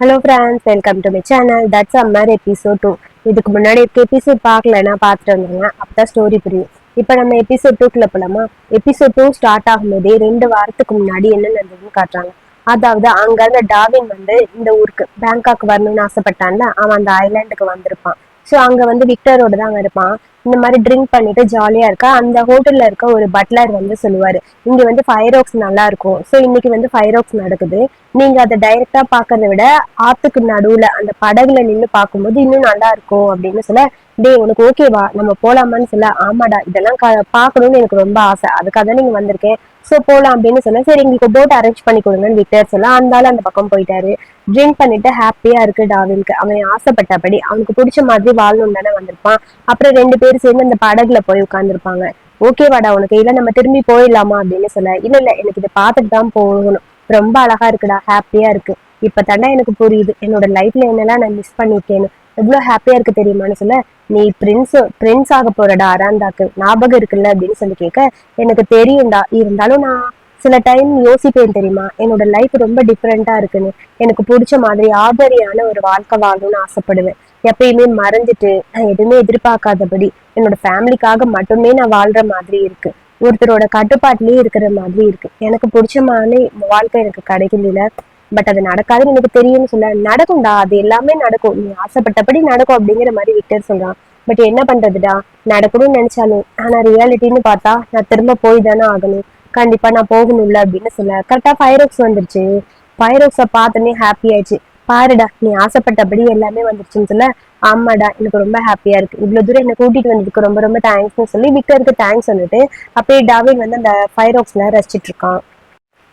Hello friends welcome to my channel that's Ammar episode two இதுக்கு முன்னாடி இருக்க எபிசோட் பார்க்கலன்னா பார்த்துட்டு வந்துருங்க. அப்பதான் ஸ்டோரி புரியும். இப்போ நம்ம எபிசோட் டூக்குள்ள போலாமா? எபிசோட் டூ ஸ்டார்ட் ஆகும்போதே ரெண்டு வாரத்துக்கு முன்னாடி என்ன நடந்ததுன்னு காட்டுறாங்க. அதாவது அங்க இருந்த டாவின் வந்து இந்த ஊருக்கு பேங்காக் வரணும்னு ஆசைப்பட்டான்ல அவன் அந்த ஐலாண்டுக்கு வந்திருப்பான். ஸோ அங்க வந்து விக்டரோட தான் இருப்பான். இந்த மாதிரி ட்ரிங்க் பண்ணிட்டு ஜாலியா இருக்கா? அந்த ஹோட்டல்ல இருக்க ஒரு பட்லர் வந்து சொல்லுவாரு இங்க வந்து ஃபயர் ஒர்க்ஸ் நல்லா இருக்கும். ஸோ இன்னைக்கு வந்து ஃபயர் ஒர்க்ஸ் நடக்குது. நீங்க அதை டைரெக்டாக பார்க்கறத விட ஆத்துக்கு நடுவுல அந்த படகுல நின்று பார்க்கும்போது இன்னும் நல்லா இருக்கும் அப்படின்னு சொல்ல டேய் உனக்கு ஓகேவா நம்ம போலாமான்னு சொல்ல ஆமாடா இதெல்லாம் க- பார்க்கணும்னு எனக்கு ரொம்ப ஆசை. அதுக்காக தான் நீங்க வந்திருக்கேன். ஸோ போகலாம் அப்படின்னு சொன்னா சரி எங்களுக்கு போட் அரேஞ்ச் பண்ணி கொடுங்கன்னு விக்டர் சொல்ல அந்த அந்த பக்கம் போயிட்டாரு. ட்ரிங்க் பண்ணிட்டு ஹாப்பியா இருக்கு டாவின்க்கு அவன் ஆசைப்பட்டபடி அவனுக்கு பிடிச்ச மாதிரி வாழணும் தானே வந்திருப்பான். அப்புறம் ரெண்டு பேரும் சேர்ந்து அந்த படகுல போய் உட்காந்துருப்பாங்க ஓகேவாடா உனக்கு இல்லை நம்ம திரும்பி போயிடலாமா அப்படின்னு சொல்ல இல்ல இல்ல எனக்கு இதை பார்த்துட்டு தான் போகணும். ரொம்ப அழகா இருக்குடா ஹாப்பியா இருக்கு. இப்ப தாண்டா எனக்கு புரியுது. என்னோட லைஃப்ல என்னெல்லாம் நான் மிஸ் பண்ணிருக்கேன்னு. எவ்வளவு ஹாப்பியா இருக்கு தெரியுமான்னு சொல்ல நீ பிரின்ஸ் பிரின்ஸ் ஆக போறடா அராந்தாக்கு ஞாபகம் இருக்குல்ல அப்படின்னு சொல்லி கேட்க எனக்கு தெரியும்டா இருந்தாலும் நான் சில டைம் யோசிப்பேன் தெரியுமா என்னோட லைஃப் ரொம்ப டிஃப்ரெண்டா இருக்குன்னு. எனக்கு பிடிச்ச மாதிரி ஆதரியான ஒரு வாழ்க்கை வாழணும்னு ஆசைப்படுவேன். எப்பயுமே மறைஞ்சிட்டு நான் எதுவுமே எதிர்பார்க்காதபடி என்னோட ஃபேமிலிக்காக மட்டுமே நான் வாழ்ற மாதிரி இருக்கு. ஒருத்தரோட கட்டுப்பாட்டிலேயே இருக்கிற மாதிரி இருக்கு. எனக்கு பிடிச்ச மாதிரி வாழ்க்கை எனக்கு கிடைக்கல பட் அது நடக்காதுன்னு எனக்கு தெரியும்னு சொல்ல நடக்கும்டா அது எல்லாமே நடக்கும். நீ ஆசைப்பட்டபடி நடக்கும் அப்படிங்கிற மாதிரி விக்டர் சொல்றான். பட் என்ன பண்றதுடா? நடக்கணும்னு நினைச்சாலும் ஆனா ரியாலிட்டின்னு பார்த்தா நான் திரும்ப போய் தானே ஆகணும். கண்டிப்பா நான் போகணும்ல அப்படின்னு சொல்ல. கரெக்டா ஃபைரோக்ஸ் வந்துருச்சு. ஃபைரோக்ஸை பார்த்தோன்னே ஹாப்பி ஆயிடுச்சு. பாருடா நீ ஆசைப்பட்டபடி எல்லாமே வந்துருச்சுன்னு சொல்ல ஆமாடா எனக்கு ரொம்ப ஹாப்பியா இருக்கு. இவ்வளவு தூரம் என்ன கூட்டிட்டு வந்ததுக்கு ரொம்ப ரொம்ப தேங்க்ஸ்னு சொல்லி விக்டருக்கு தேங்க்ஸ் சொல்லிட்டு அப்படியே டாவின் வந்து அந்த ஃபைரோக்ஸ்ல ரசிச்சிட்டு இருக்கான்.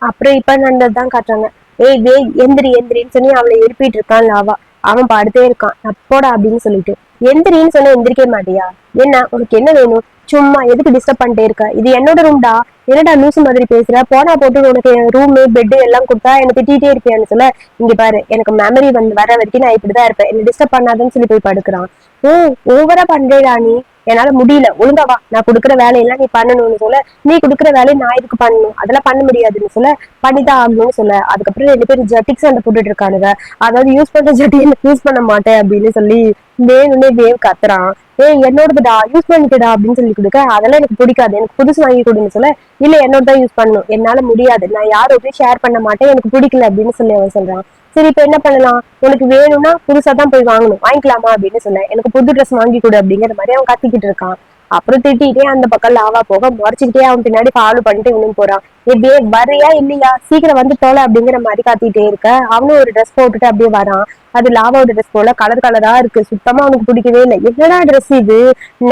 அப்புறம் இப்ப நடந்ததுதான் காட்டுறாங்க. ஏய் வே எந்திரி எந்திரின்னு சொல்லி அவளை எழுப்பிட்டு இருக்கான் லாவா. அவன் பாடுதே இருக்கான். அப்போடா அப்படின்னு சொல்லிட்டு. எந்திரின்னு சொன்னா எந்திரிக்க மாட்டியா? என்ன? உனக்கு என்ன வேணும்? சும்மா எதுக்கு டிஸ்டர்ப் பண்ணிட்டே இருக்க? இது என்னோட ரூம்டா என்னடா லூசு மாதிரி பேசுற? போனா போட்டு உனக்கு ரூமு பெட்டு எல்லாம் கொடுத்தா என்ன திட்டிகிட்டே இருப்பியான்னு சொல்ல? இங்க பாரு எனக்கு மெமரி வந்து வர வரைக்கும் நான் இப்படிதான் இருப்பேன். என்ன டிஸ்டர்ப் பண்ணாதன்னு சொல்லி போய் படுக்கிறான். ஓ ஓவரா பண்றேடா நீ. என்னால முடியல. ஒழுங்கா வா. நான் கொடுக்குற வேலையெல்லாம் நீ பண்ணணும்னு சொல்ல. நீ கொடுக்குற வேலையை நான் இதுக்கு பண்ணணும்? அதெல்லாம் பண்ண முடியாதுன்னு சொல்ல. பண்ணிதான் ஆகணும்னு சொல்ல. அதுக்கப்புறம் ரெண்டு பேரும் ஜட்டிக் சண்டை போட்டுட்டு இருக்கானுங்க. அதாவது யூஸ் பண்ற ஜட்டி யூஸ் பண்ண மாட்டேன் அப்படின்னு சொல்லி வேணும்னே வேவ் கத்துறான். ஏ என்னோடதுடா யூஸ் பண்ணிக்கடா அப்படின்னு சொல்லி கொடுக்க அதெல்லாம் எனக்கு பிடிக்காது. எனக்கு புதுசு வாங்கி கொடுன்னு சொல்ல இல்ல என்னோட தான் யூஸ் பண்ணும் என்னால முடியாது. நான் யாரோடையும் ஷேர் பண்ண மாட்டேன். எனக்கு பிடிக்கல அப்படின்னு சொல்லி அவன் சொல்றான். சரி இப்ப என்ன பண்ணலாம்? உனக்கு வேணும்னா புதுசா தான் போய் வாங்கணும். வாங்கிக்கலாமா அப்படின்னு சொன்னேன் எனக்கு புது ட்ரெஸ் வாங்கி கொடு அப்படிங்கிற மாதிரி அவன் கத்திக்கிட்டு இருக்கான். அப்புறம் திட்டிகிட்டே அந்த பக்கம் லாவா போக முறைச்சிக்கிட்டே அவன் பின்னாடி ஃபாலோ பண்ணிட்டு இவனும் போறான். எப்படியே வரையா இல்லையா? சீக்கிரம் வந்து தோலை அப்படிங்கிற மாதிரி காத்திட்டே இருக்க. அவனும் ஒரு ட்ரெஸ் போட்டுட்டு அப்படியே வரான். அது லாவாவோட ட்ரெஸ் போல கலர் கலரா இருக்கு. சுத்தமா அவனுக்கு பிடிக்கவே இல்லை. என்னடா ட்ரெஸ் இது?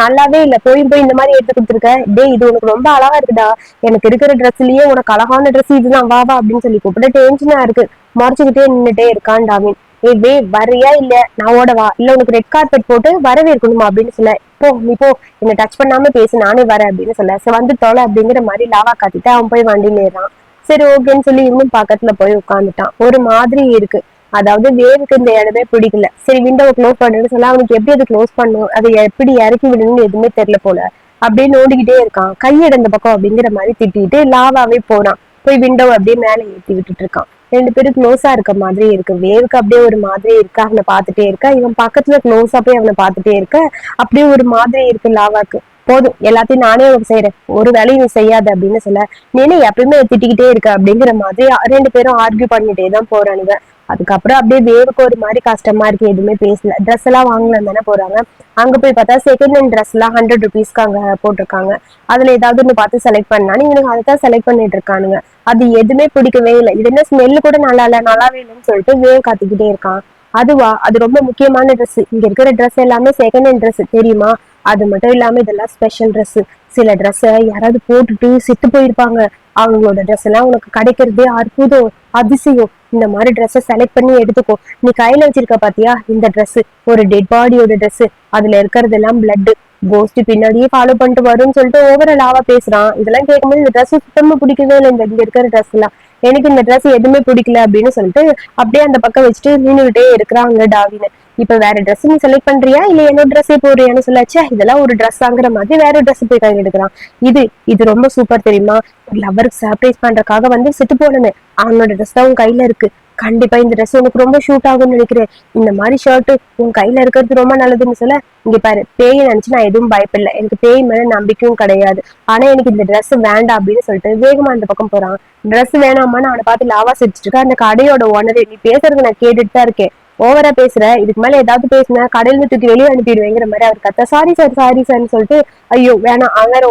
நல்லாவே இல்லை. போய் போய் இந்த மாதிரி எடுத்து கொடுத்துருக்க. டேய் இது உனக்கு ரொம்ப அழகா இருக்குடா. எனக்கு இருக்கிற ட்ரெஸ்லயே உனக்கு அழகான ட்ரெஸ் இதுதான். வா வா அப்படின்னு சொல்லி கூப்பிட்டு டென்ஷனா இருக்கு. முறைச்சுக்கிட்டே நின்றுட்டே இருக்கான் டாவின். ஏய் வே வரியா இல்ல நான் ஓடவா? இல்ல உனக்கு ரெட் கார்பெட் போட்டு வரவேற்கணுமா அப்படின்னு சொல்ல போ நீ போ. என்ன டச் பண்ணாம பேசு நானே வரேன் அப்படின்னு சொல்ல சரி வந்து தொலை அப்படிங்கிற மாதிரி லாவா காத்திட்டு அவன் போய் வண்டியில ஏறான் சரி ஓகேன்னு சொல்லி இன்னும் பக்கத்துல போய் உட்காந்துட்டான் ஒரு மாதிரி இருக்கு. அதாவது வேவுக்கு இந்த இடமே பிடிக்கல. சரி விண்டோவை க்ளோஸ் பண்ணுன்னு சொல்ல அவனுக்கு எப்படி அதை க்ளோஸ் பண்ணும்? அதை எப்படி இறக்கி விடணும்னு எதுவுமே தெரியல போல. அப்படியே நோண்டிக்கிட்டே இருக்கான். கையெடுந்த பக்கம் அப்படிங்கிற மாதிரி திட்டிட்டு லாவாவே போறான். போய் விண்டோவை அப்படியே மேலே ஏத்தி விட்டுட்டு இருக்கான். ரெண்டு பேரும் க்ளோஸா இருக்க மாதிரி இருக்கு. வேவுக்கு அப்படியே ஒரு மாதிரி இருக்கு? அவனை பார்த்துட்டே இருக்க? இவன் பக்கத்துல க்ளோஸா போய் அவனை பார்த்துட்டே இருக்க? அப்படியே ஒரு மாதிரி இருக்கு லாவாக்கு. போதும். எல்லாத்தையும் நானே உனக்கு செய்யறேன் ஒரு வேலையும் நீ செய்யாது அப்படின்னு சொல்ல நீனே எப்பயுமே திட்டிக்கிட்டே இருக்க? அப்படிங்கிற மாதிரி ரெண்டு பேரும் ஆர்கியூ பண்ணிட்டே தான் போறானுங்க. அதுக்கப்புறம் அப்படியே வேவுக்கு ஒரு மாதிரி கஷ்டமா இருக்கு எதுவுமே பேசல. ட்ரெஸ் எல்லாம் வாங்கலாம் தானே போறாங்க. அங்க போய் பார்த்தா செகண்ட் ஹேண்ட் ட்ரெஸ் எல்லாம் ஹண்ட்ரட் ருபீஸ்க்கு அங்க போட்டிருக்காங்க. அதுல ஏதாவது ஒன்று பார்த்து செலக்ட் பண்ணா நீங்க அதை தான் செலக்ட் பண்ணிட்டு இருக்கானுங்க. அது எதுவுமே பிடிக்கவே இல்லை. இது என்ன ஸ்மெல்லு கூட நல்லா இல்ல நல்லாவே இல்லைன்னு சொல்லிட்டு வேவ் காத்துக்கிட்டே இருக்கான். அதுவா அது ரொம்ப முக்கியமான ட்ரெஸ் இங்க இருக்கிற ட்ரெஸ் எல்லாமே செகண்ட் ஹேண்ட் ட்ரெஸ் தெரியுமா? அது மட்டும் இல்லாம இதெல்லாம் ஸ்பெஷல் ட்ரெஸ் சில ட்ரெஸ்ஸை யாராவது போட்டுட்டு சித்து போயிருப்பாங்க. அவங்களோட ட்ரெஸ் எல்லாம் உனக்கு கிடைக்கிறதே அற்புதம் அதிசயம். இந்த மாதிரி ட்ரெஸ்ஸை செலக்ட் பண்ணி எடுத்துக்கோ. நீ கையில வச்சிருக்க பாத்தியா? இந்த ட்ரெஸ் ஒரு டெட் பாடியோட ட்ரெஸ் அதுல இருக்கிறதெல்லாம் பிளட் கோஸ்ட் பின்னாடியே ஃபாலோ பண்ணிட்டு வரும்னு சொல்லிட்டு ஓவர லாவா பேசுறான். இதெல்லாம் கேட்கும்போது இந்த ட்ரெஸ் சுத்தமா பிடிக்கவே இல்லை. இந்த இங்க இருக்கிற ட்ரெஸ் எல்லாம். எனக்கு இந்த ட்ரெஸ் எதுவுமே பிடிக்கல அப்படின்னு சொல்லிட்டு அப்படியே அந்த பக்கம் வச்சுட்டு நின்றுகிட்டே இருக்கிறாங்க டாவின்னு இப்ப வேற ட்ரெஸ் நீ செலக்ட் பண்றியா? இல்ல என்னோட ட்ரெஸ்ஸே போடுறியான்னு சொல்லாச்சே இதெல்லாம் ஒரு ட்ரெஸ் ஆங்குற மாதிரி வேற ட்ரெஸ் போய் கையில் எடுக்கிறான். இது இது ரொம்ப சூப்பர் தெரியுமா? லவருக்கு சர்ப்ரைஸ் பண்றதுக்காக வந்து செத்து போனது அவனோட ட்ரெஸ் தான் உன் கையில இருக்கு. கண்டிப்பா இந்த ட்ரெஸ் உனக்கு ரொம்ப ஷூட் ஆகும்னு நினைக்கிறேன். இந்த மாதிரி ஷர்ட் உன் கையில இருக்கிறது ரொம்ப நல்லதுன்னு சொல்ல இங்க பாரு பேய் நினைச்சு நான் எதுவும் பயப்படல. எனக்கு பேய் மேல நம்பிக்கையும் கிடையாது. ஆனா எனக்கு இந்த ட்ரெஸ் வேண்டாம் அப்படின்னு சொல்லிட்டு வேகமா அந்த பக்கம் போறான். ட்ரெஸ் வேணாமான்னு அவனை பார்த்து லாவா சிரிச்சிட்டு இருக்கா அந்த கடையோட ஓனர் நீ பேசுறது நான் கேட்டுட்டு தான் இருக்கேன். ஓவரா பேசுற இதுக்கு மேல ஏதாவது பேசுனா கடையில தூக்கி வெளியே அனுப்பிடுவேங்கிற மாதிரி அவர் கத்த சாரி சார் சாரி சார்னு சொல்லிட்டு ஐயோ வேணாம் அங்க வேற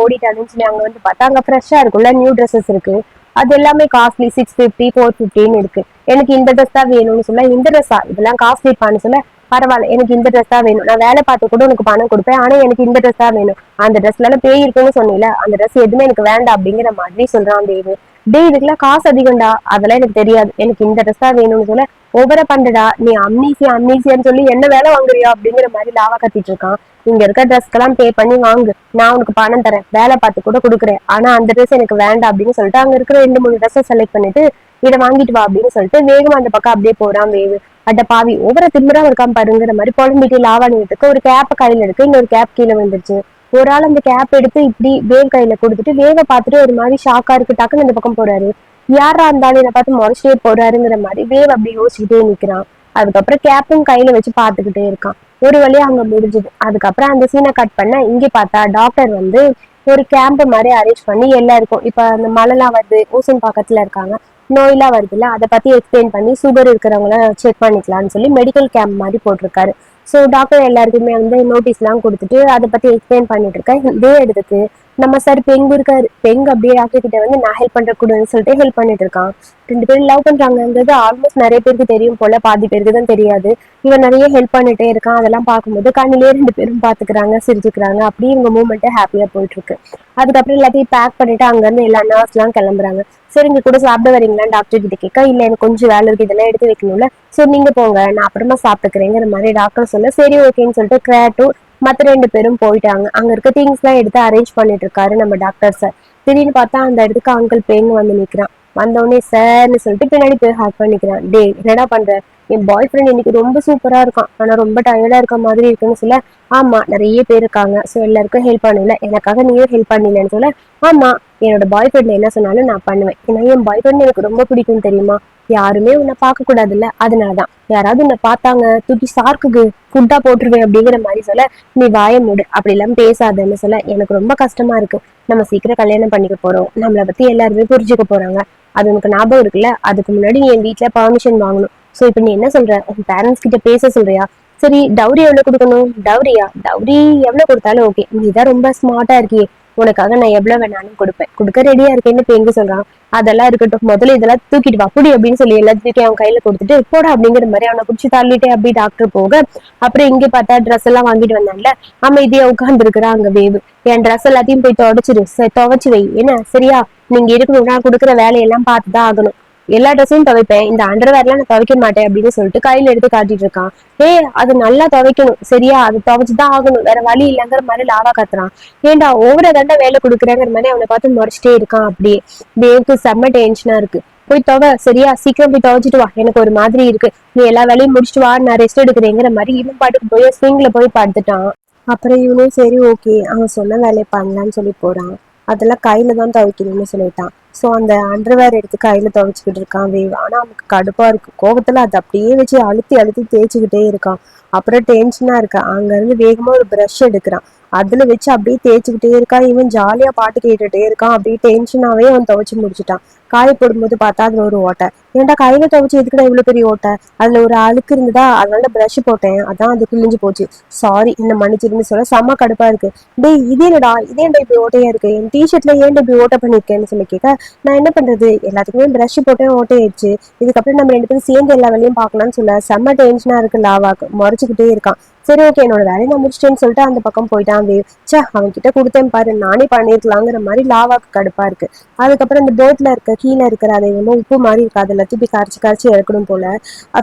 சொல்லி அங்க வந்து பார்த்தா அங்க ஃப்ரெஷ்ஷா இருக்குல்ல நியூ ட்ரெஸ்ஸஸ் இருக்கு. அது எல்லாமே காஸ்ட்லி சிக்ஸ் ஃபிஃப்டி ஃபோர் ஃபிஃப்டின்னு இருக்கு. எனக்கு இந்த ட்ரெஸ் தான் வேணும்னு சொல்ல இந்த ட்ரெஸ்ஸா இதெல்லாம் காஸ்ட்லி பான்னு சொல்ல பரவாயில்ல எனக்கு இந்த ட்ரெஸ் தான் வேணும். நான் வேலை பார்த்து கூட உனக்கு பணம் கொடுப்பேன் ஆனா எனக்கு இந்த ட்ரெஸ் தான் வேணும். அந்த ட்ரெஸ்ல எல்லாம் பேய் இருக்குன்னு சொன்னீல அந்த ட்ரெஸ் எதுவுமே எனக்கு வேண்டாம் அப்படிங்கிற மாதிரி சொல்றான் தேவு. டேய் இதுக்கெல்லாம் காசு அதிகம்டா. அதெல்லாம் எனக்கு தெரியாது. எனக்கு இந்த ட்ரெஸ் தான் வேணும்னு சொல்ல ஓவரா பண்றடா. நீ அம்னீசியா அம்னீசியான்னு சொல்லி என்ன வேலை வாங்குறியா அப்படிங்கிற மாதிரி லாவா கத்திட்டு இருக்கான். இங்க இருக்க ட்ரெஸ்க்கெல்லாம் பே பண்ணி வாங்கு. நான் உனக்கு பணம் தரேன். வேலை பார்த்து கூட கொடுக்குறேன். ஆனா அந்த ட்ரெஸ் எனக்கு வேண்டாம் அப்படின்னு சொல்லிட்டு அங்க இருக்கிற ரெண்டு மூணு ட்ரெஸ்ஸை செலக்ட் பண்ணிட்டு இதை வாங்கிட்டு வா அப்படின்னு சொல்லிட்டு வேகமா அந்த பக்கம் அப்படியே போறான் வேவு. அட பாவி ஒவ்வொரு திமிரா இருக்கான் பாருங்கிற மாதிரி புலம்பிட்டு லாவாணியத்துக்கு ஒரு கேப் கையில இருக்கு இன்னொரு கேப் கீழே வந்துருச்சு ஒரு ஆள் அந்த கேப் எடுத்து இப்படி வேவ் கையில கொடுத்துட்டு வேவை பார்த்துட்டு ஒரு மாதிரி ஷாக்கா இருக்கு டக்குன்னு இந்த பக்கம் போறாரு. யாரா இருந்தாலும் இதை பார்த்து முறைச்சிட்டே போறாருங்கிற மாதிரி வேவ் அப்படி யோசிச்சுட்டே நிக்கிறான். அதுக்கப்புறம் கேப்பும் கையில வச்சு பார்த்துக்கிட்டே இருக்கான். ஒரு வழியா அங்க முடிஞ்சுது. அதுக்கப்புறம் அந்த சீனை கட் பண்ண இங்க பார்த்தா டாக்டர் வந்து ஒரு கேம்ப் மாதிரி அரேஞ்ச் பண்ணி எல்லாருக்கும் இப்ப அந்த மழைலாம் வருது ஊசன் பக்கத்துல இருக்காங்க நோயெல்லாம் வருதுல்ல அதை பத்தி எக்ஸ்பிளைன் பண்ணி சுகர் இருக்கிறவங்கள செக் பண்ணிக்கலாம்னு சொல்லி மெடிக்கல் கேம்ப் மாதிரி போட்டிருக்காரு. ஸோ டாக்டர் எல்லாருக்குமே வந்து நோட்டீஸ்லாம் கொடுத்துட்டு அதை பத்தி எக்ஸ்பிளைன் பண்ணிட்டு இருக்கேன். இதே எடுத்துக்கு நம்ம சார் பெங்கு இருக்காரு. பெங்கு அப்படியே டாக்டர் கிட்ட வந்து நான் ஹெல்ப் பண்ற கூடன்னு சொல்லிட்டு ஹெல்ப் பண்ணிட்டு இருக்கான் ரெண்டு பேரும் லவ் பண்றாங்கன்றது ஆல்மோஸ்ட் நிறைய பேருக்கு தெரியும் போல பாதி பேருக்கு தான் தெரியாது. இவன் நிறைய ஹெல்ப் பண்ணிட்டே இருக்கான். அதெல்லாம் பார்க்கும்போது கண்ணிலே ரெண்டு பேரும் பாத்துக்கிறாங்க சிரிச்சுக்கிறாங்க. அப்படியே இவங்க மூமெண்ட் ஹாப்பியா போயிட்டு இருக்கு அதுக்கப்புறம் எல்லாத்தையும் பேக் பண்ணிட்டு அங்க இருந்து எல்லா நர்ஸ் எல்லாம் கிளம்புறாங்க. சரி இங்க கூட சாப்பிட வரீங்களா டாக்டர் கிட்ட கேட்க இல்ல எனக்கு கொஞ்சம் வேலை இருக்கு. இதெல்லாம் எடுத்து வைக்கணும்ல. சரி நீங்க போங்க. நான் அப்புறமா சாப்பிட்டுக்கிறேங்கிற மாதிரி டாக்டர் சொல்ல சரி ஓகேன்னு சொல்லிட்டு கிராட்டும் மற்ற ரெண்டு பேரும் போயிட்டாங்க. அங்க இருக்க திங்ஸ் எல்லாம் எடுத்து அரேஞ்ச் பண்ணிட்டு இருக்காரு நம்ம டாக்டர் சார் திடீர்னு பார்த்தா அந்த இடத்துக்கு அங்கிள் பெண் வந்து நிக்கிறான். வந்தவொடனே சார்னு சொல்லிட்டு பின்னாடி போய் ஹேக் பண்ணிக்கிறான். டே என்னடா பண்ற? என் பாய் ஃப்ரெண்ட் இன்னைக்கு ரொம்ப சூப்பரா இருக்கான். ஆனா ரொம்ப டயர்டா இருக்க மாதிரி இருக்குன்னு சொல்ல ஆமா நிறைய பேர் இருக்காங்க. ஸோ எல்லாருக்கும் ஹெல்ப் பண்ணல. எனக்காக நீயும் ஹெல்ப் பண்ணலன்னு சொல்ல ஆமா என்னோட பாய் ஃப்ரெண்ட் என்ன சொன்னாலும் நான் பண்ணுவேன். ஏன்னா என் பாய் ஃப்ரெண்ட் எனக்கு ரொம்ப பிடிக்கும் தெரியுமா? யாருமே உன்னை பார்க்க கூடாதுல்ல அதனாலதான். யாராவது உன்னை பார்த்தாங்க தூக்கி சார்க்குக்கு ஃபுட்டா போட்டுருவேன் அப்படிங்கிற மாதிரி சொல்ல நீ வாய மூடு. அப்படி எல்லாம் பேசாதன்னு சொல்ல எனக்கு ரொம்ப கஷ்டமா இருக்கு. நம்ம சீக்கிரம் கல்யாணம் பண்ணிக்க போறோம். நம்மளை பத்தி எல்லாருமே புரிஞ்சுக்க போறாங்க. அது உனக்கு ஞாபகம் இருக்குல்ல? அதுக்கு முன்னாடி நீ என் வீட்டுல பர்மிஷன் வாங்கணும். சோ இப்ப நீ என்ன சொல்ற? உன் பேரண்ட்ஸ் கிட்ட பேச சொல்றியா? சரி டவுரி எவ்வளவு கொடுக்கணும்? டவுரியா டவுரி எவ்வளவு கொடுத்தாலும் ஓகே நீ தான் ரொம்ப ஸ்மார்ட்டா இருக்கியே. உனக்காக நான் எவ்வளவு வேணாலும் கொடுப்பேன். கொடுக்க ரெடியா இருக்கேன்னு இப்ப எங்க சொல்றான்? அதெல்லாம் இருக்கட்டும். முதல்ல இதெல்லாம் தூக்கிட்டு வா. புடி அப்படின்னு சொல்லி எல்லாத்தையும் அவன் கையில கொடுத்துட்டு போடா அப்படிங்கிற மாதிரி அவனை பிடிச்சி தள்ளிட்டே அப்படி டாக்டர் போக அப்புறம் இங்க பார்த்தா ட்ரெஸ் எல்லாம் வாங்கிட்டு வந்தான்ல. அமைதியா உட்கார்ந்து இருக்கிறான் அங்க வேவு. என் ட்ரெஸ் எல்லாத்தையும் போய் துடைச்சிரு. சரி, துவைச்சு வை. என்ன? சரியா? நீங்க இருக்கணும் நான் கொடுக்குற வேலையெல்லாம் பார்த்துதான் ஆகணும். எல்லா ட்ரெஸ்ஸையும் துவைப்பேன். இந்த அண்டர்வேர்லாம் நான் துவைக்க மாட்டேன் அப்படின்னு சொல்லிட்டு கையில எடுத்து காட்டிட்டு இருக்கான். ஏய் அது நல்லா துவைக்கணும். சரியா? அது துவைச்சுதான் ஆகணும். வேற வழி இல்லைங்கிற மாதிரி லாவா கத்துறான் ஏன்டா ஒவ்வொரு தண்டை வேலை கொடுக்குறேங்கிற மாதிரி அவனை பார்த்து முறைச்சிட்டே இருக்கான் அப்படியே. தேவுக்கு செம்ம டென்ஷனா இருக்கு. போய் துவை சரியா? சீக்கிரம் போய் துவைச்சிட்டு வா. எனக்கு ஒரு மாதிரி இருக்கு. நீ எல்லா வேலையும் முடிச்சிட்டு வா நான் ரெஸ்ட் எடுக்கிறேங்கிற மாதிரி இவன் பாட்டுக்கு போய் ஸ்விங்ல போய் படுத்துட்டான். அப்புறம் இவனும் சரி ஓகே அவன் சொன்ன வேலையை பண்ணலான்னு சொல்லி போறான். அதெல்லாம் கையில தான் துவைக்கணும்னு சொல்லிட்டான். ஸோ அந்த அண்டர்வேர் எடுத்து கையில துவைச்சுக்கிட்டு இருக்கான் வேவ். ஆனா அவனுக்கு கடுப்பா இருக்கு. கோபத்துல அதை அப்படியே வச்சு அழுத்தி அழுத்தி தேய்ச்சிக்கிட்டே இருக்கான். அப்புறம் டென்ஷனா இருக்கா. அங்க இருந்து வேகமா ஒரு ப்ரஷ் எடுக்கிறான். அதுல வச்சு அப்படியே தேய்ச்சிக்கிட்டே இருக்கான். இவன் ஜாலியா பாட்டு கேட்டுட்டே இருக்கான். அப்படியே டென்ஷனாவே அவன் துவைச்சு முடிச்சிட்டான். காய போடும்போது பார்த்தா அதுல ஒரு ஓட்டை. ஏன்டா கையில துவைச்சு எதுக்குடா இவ்வளவு பெரிய ஓட்டை? அதுல ஒரு அழுக்கு இருந்ததா? அதனால ப்ரஷ் போட்டேன். அதான் அது கிழிஞ்சு போச்சு. சாரி என்ன மன்னிச்சிருந்து சொல்ல செம்ம கடுப்பா இருக்கு. டேய் இது என்னடா? இது ஏன்டா இப்படி ஓட்டையா இருக்கு? என் டிஷர்ட்ல ஏன்டா இப்படி ஓட்டை பண்ணிருக்கேன்னு சொல்லி கேட்க நான் என்ன பண்றது? எல்லாத்துக்குமே ப்ரஷ் போட்டேன் ஓட்டையாயிடுச்சு. இதுக்கப்புறம் நம்ம ரெண்டு பேரும் சேர்ந்து எல்லா வேலையும் பார்க்கலாம்னு சொல்ல செம்ம டென்ஷனா இருக்கு லாவாக்கு. முறைச்சுக்கிட்டே இருக்கான். சரி ஓகே என்னோட வேலையை நான் முடிச்சிட்டேன்னு சொல்லிட்டு அந்த பக்கம் போயிட்டான். வேவ் சே அவன்கிட்ட கொடுத்தேன் பாரு நானே பண்ணிருக்கலாங்கிற மாதிரி லாவாக்கு கடுப்பா இருக்கு. அதுக்கப்புறம் இந்த போட்ல இருக்க கீழே இருக்கிற அதை என்னமோ உப்பு மாதிரி இருக்கு. அதை எல்லாத்தையும் போய் கரைச்சி கரைச்சி இறக்கணும் போல.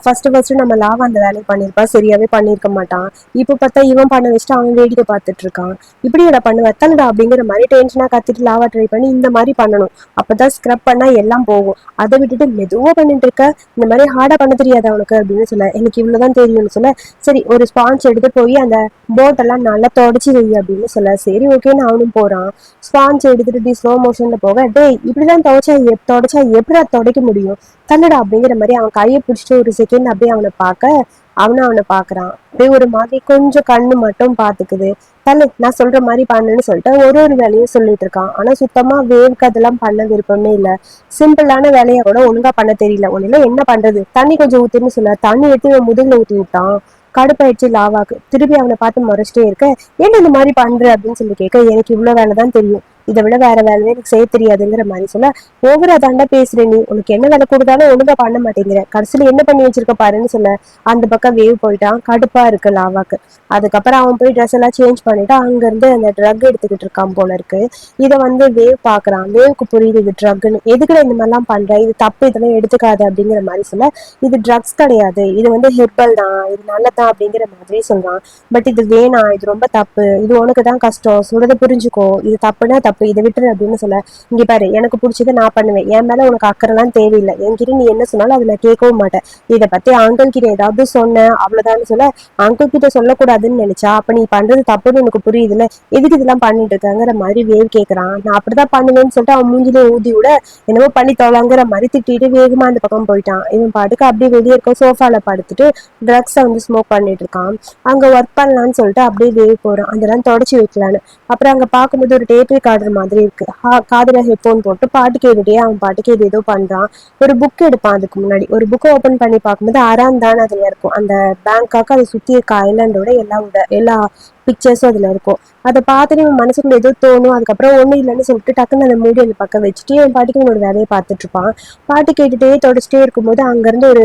ஃபர்ஸ்ட் ஃபர்ஸ்ட் நம்ம லாவா அந்த வேலையை பண்ணியிருப்பா. சரியாவே பண்ணியிருக்க மாட்டான். இப்போ பார்த்தா இவன் பண்ண வச்சுட்டு அவன் வேடிக்கை பார்த்துட்டு இருக்கான். இப்படி இதை பண்ண வெத்தலடா அப்படிங்கிற மாதிரி டென்ஷனா கத்திட்டு லாவா ட்ரை பண்ணி இந்த மாதிரி பண்ணணும். அப்பதான் ஸ்க்ரப் பண்ணா எல்லாம் போகும். அதை விட்டுட்டு மெதுவா பண்ணிட்டு இருக்க இந்த மாதிரி ஹார்டா பண்ண தெரியாது அவனுக்கு அப்படின்னு சொல்ல எனக்கு இவ்வளவுதான் தெரியும்னு சொல்ல சரி ஒரு ஸ்பான்ஸ் எடுத்து போய் அந்த போட்டெல்லாம் நல்லா தொடச்சி வை அப்படின்னு சொல்ல சரி ஓகேன்னு அவனும் போறான். ஸ்பான்ஸ் எடுத்துட்டு இப்படி ஸ்லோ மோஷன்ல போக டேய் இப்படிதான் துவைச்சா எப் தொடச்சா எப்படி துடைக்க முடியும்? தள்ளுடா அப்படிங்கிற மாதிரி அவன் கையை பிடிச்சிட்டு ஒரு செகண்ட் அப்படியே அவனை பார்க்க அவனும் அவனை பாக்குறான் அப்படியே ஒரு மாதிரி கொஞ்சம் கண்ணு மட்டும் பாத்துக்குது தலை நான் சொல்ற மாதிரி பண்ணுன்னு சொல்லிட்டு ஒரு ஒரு வேலையும் சொல்லிட்டு இருக்கான். ஆனா சுத்தமா வேவுக்கு அதெல்லாம் பண்ண விருப்பமே இல்ல. சிம்பிளான வேலையை கூட ஒழுங்கா பண்ண தெரியல. ஒண்ணுல என்ன பண்றது? தண்ணி கொஞ்சம் ஊத்துன்னு சொல்ல தண்ணி எடுத்து முதுகுல ஊத்தி விட்டான். கடுப்பாயிடுச்சு லாவாக்கு. திருப்பி அவனை பார்த்து முறைச்சிட்டே இருக்க ஏன் இந்த மாதிரி பண்ற? அப்படின்னு சொல்லி கேட்க எனக்கு இவ்வளவு வேலை தான் தெரியும். இதை விட வேற வேலையே எனக்கு செய்ய தெரியாதுங்கிற மாதிரி சொல்ல ஓவரா தாண்டா பேசுற நீ. உனக்கு என்ன வேலை கொடுத்தாலும் ஒழுங்கா பண்ண மாட்டேங்கிற. கடைசியில என்ன பண்ணி வச்சிருக்க பாருன்னு சொல்ல அந்த பக்கம் வேவ் போயிட்டான். கடுப்பா இருக்கு லாவாக்கு. அதுக்கப்புறம் அவன் போய் ட்ரெஸ் எல்லாம் சேஞ்ச் பண்ணிட்டு அங்க இருந்து அந்த ட்ரக் எடுத்துக்கிட்டு இருக்கான் போல இருக்கு. இதை வந்து வேவ் பாக்குறான் வேவ்க்கு புரியுது இது ட்ரக்னு எதுக்குல இந்த மாதிரிலாம் பண்ற? இது தப்பு இதெல்லாம் எடுத்துக்காது அப்படிங்கிற மாதிரி சொல்ல இது ட்ரக்ஸ் கிடையாது. இது வந்து ஹெர்பல் தான். இது நல்லதான் அப்படிங்கிற மாதிரி சொல்றான். பட் இது வேணாம். இது ரொம்ப தப்பு. இது உனக்கு தான் கஷ்டம். சொல்றதை புரிஞ்சுக்கோ. இது தப்புனா தப்பு இதை விட்டுரு அப்படின்னு சொல்ல இங்க பாரு எனக்கு பிடிச்சதை நான் பண்ணுவேன். என் மேல உனக்கு அக்கறைலாம் தேவையில்லை. என்கிட்ட நீ என்ன சொன்னாலும் அதை நான் கேட்கவும் மாட்டேன். இதை பத்தி அங்கிள் கிட்ட ஏதாவது சொன்னேன் அவ்வளவுதான்னு சொல்ல அங்கிள் கிட்ட சொல்லக்கூடாதுன்னு நினைச்சா அப்ப நீ பண்றது தப்புன்னு எனக்கு புரியுதுல்ல. எதுக்கு இதெல்லாம் பண்ணிட்டு இருக்காங்கிற மாதிரி வேவ் கேக்குறான். நான் அப்படிதான் பண்ணுவேன்னு சொல்லிட்டு அவன் மூஞ்சிலே ஊதி விட என்னமோ பண்ணி தொலாங்கிற மாதிரி திட்டிட்டு வேகமா அந்த பக்கம் போயிட்டான். இவன் பாட்டுக்கு அப்படியே வெளியே இருக்க சோஃபால படுத்துட்டு ட்ரக்ஸை வந்து ஸ்மோக் பண்ணிட்டு இருக்கான். அங்க ஒர்க் பண்ணலாம்னு சொல்லிட்டு அப்படியே வேவ் போறான். அதெல்லாம் தொடச்சி வைக்கலான்னு. அப்புறம் அங்க பார்க்கும்போது ஒரு டேப் ரெக்கார்டர் மாதிரி இருக்கு. ஹா- காதுல ஹெட்போன் போட்டு பாட்டு கேட்டுட்டே அவன் பாட்டுக்கு இது ஏதோ பண்றான். ஒரு புக் எடுப்பான் அதுக்கு முன்னாடி. ஒரு புக்கை ஓபன் பண்ணி பார்க்கும்போது அறான் தான் அதுல இருக்கும். அந்த பேங்காக்கு அதை சுத்தி இருக்க ஐலாண்டோட எல்லா உட- எல்லா பிக்சர்ஸும் அதுல இருக்கும். அதை பார்த்துட்டு இவன் மனசுக்குள்ள ஏதோ தோணும் அதுக்கப்புறம் ஒண்ணும் இல்லைன்னு சொல்லிட்டு டக்குன்னு அந்த மூடி அந்த பக்கம் வச்சுட்டு என் பாட்டுக்கு இவனோட வேலையை பார்த்துட்டு இருப்பான். பாட்டு கேட்டுட்டே தொடச்சிட்டே இருக்கும்போது அங்கிருந்து ஒரு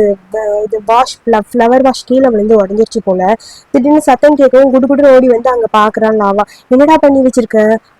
இது வாஷ் ஃப்ளவர் வாஷ் கீழே விழுந்து உடஞ்சிருச்சு போல. திடீர்னு சத்தம் கேட்கவும் குடுகுடுன்னு ஓடி வந்து அங்க பாக்குறான் லாவா. என்னடா பண்ணி வச்சிருக்க?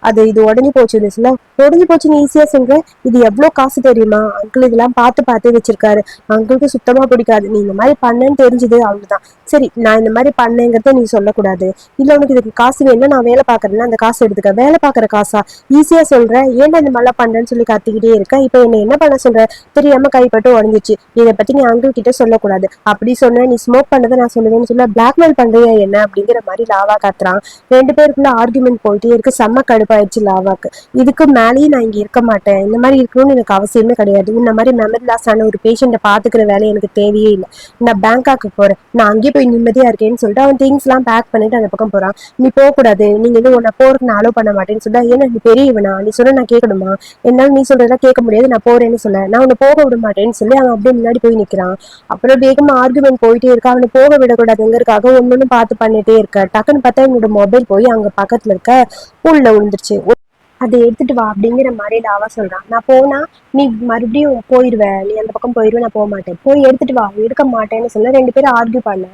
அது இது உடஞ்சி போச்சு சொல்ல உடஞ்சி போச்சுன்னு ஈஸியாக சொல்ற இது எவ்வளவு காசு தெரியுமா? அங்கிள் இதெல்லாம் பார்த்து பார்த்து வச்சிருக்காரு. அங்கிளுக்கு சுத்தமா பிடிக்காது. நீ இந்த மாதிரி பண்ணேன்னு தெரிஞ்சது அவ்வளவுதான். சரி நான் இந்த மாதிரி பண்ணேங்கிறத நீ சொல்லக்கூடாது. இல்ல உனக்கு இதுக்கு காசு வேணும் நான் வேலை பாக்குறேன்னா அந்த காசு எடுத்துக்க. வேலை பாக்குற காசா? ஈஸியா சொல்றேன். ஏன்டா இந்த மாதிரிலாம் பண்றேன்னு சொல்லி கத்திக்கிட்டே இருக்க? இப்ப என்ன என்ன பண்ண சொல்ற? தெரியாம கைப்பட்டு உடஞ்சிச்சு. இதை பத்தி நீ அங்கிள் கிட்ட சொல்லக்கூடாது. அப்படி சொன்ன நீ ஸ்மோக் பண்ணதை நான் சொல்லுவேன்னு சொல்ல பிளாக்மெயில் பண்றியா என்ன? அப்படிங்கிற மாதிரி லாவா காத்துறான் ரெண்டு பேருக்குள்ள ஆர்குமெண்ட் போயிட்டே இருக்கு. செம்ம கடுப்பாயிடுச்சு லாவாக்கு. இதுக்கு மேலேயும் நான் இங்க இருக்க மாட்டேன். இந்த மாதிரி இருக்கணும்னு எனக்கு அவசியமே கிடையாது. இந்த மாதிரி மெமரி லாஸ் ஆன ஒரு பேஷண்ட்டை பாத்துக்கிற வேலை எனக்கு தேவையே இல்லை. நான் பேங்காக்கு போறேன். நான் அங்கேயே போய் நிம்மதியா இருக்கேன்னு சொல்லிட்டு அவன் திங்ஸ் எல்லாம் பேக் பண்ணிட்டு அந்த பக்கம் போறான். நீ போக கூடாது நீங்க எதுவும் உன்னை போறதுக்கு நான் அலோவ் பண்ண மாட்டேன்னு சொன்னா ஏன்னா நீ பெரியவனா நீ சொல்ல நான் கேட்கணுமா? என்னால நீ சொல்றதெல்லாம் கேட்க முடியாது நான் போறேன்னு சொல்ல. நான் உன்னை போக விட மாட்டேன்னு சொல்லி அவன் அப்படியே முன்னாடி போய் நிக்கிறான். அப்புறம் வேகமா ஆர்குமெண்ட் போயிட்டே இருக்கா. அவனை போக விடக்கூடாதுங்கிறதுக்காக ஒன்னொன்னு பார்த்து பண்ணிட்டே இருக்க. டக்குன்னு பார்த்தா என்னோட மொபைல் போய் அங்க பக்கத்துல இருக்க பூல்ல விழுந்துருச்சு. அதை எடுத்துட்டு வா அப்படிங்கிற மாதிரி லாவா சொல்றான். நான் போனா நீ மறுபடியும் போயிருவ. நீ அந்த பக்கம் போயிருவ நான் போக மாட்டேன் போய் எடுத்துட்டு வா. எடுக்க மாட்டேன்னு சொல்ல ரெண்டு பேரும் ஆர்கியூ பண்ண.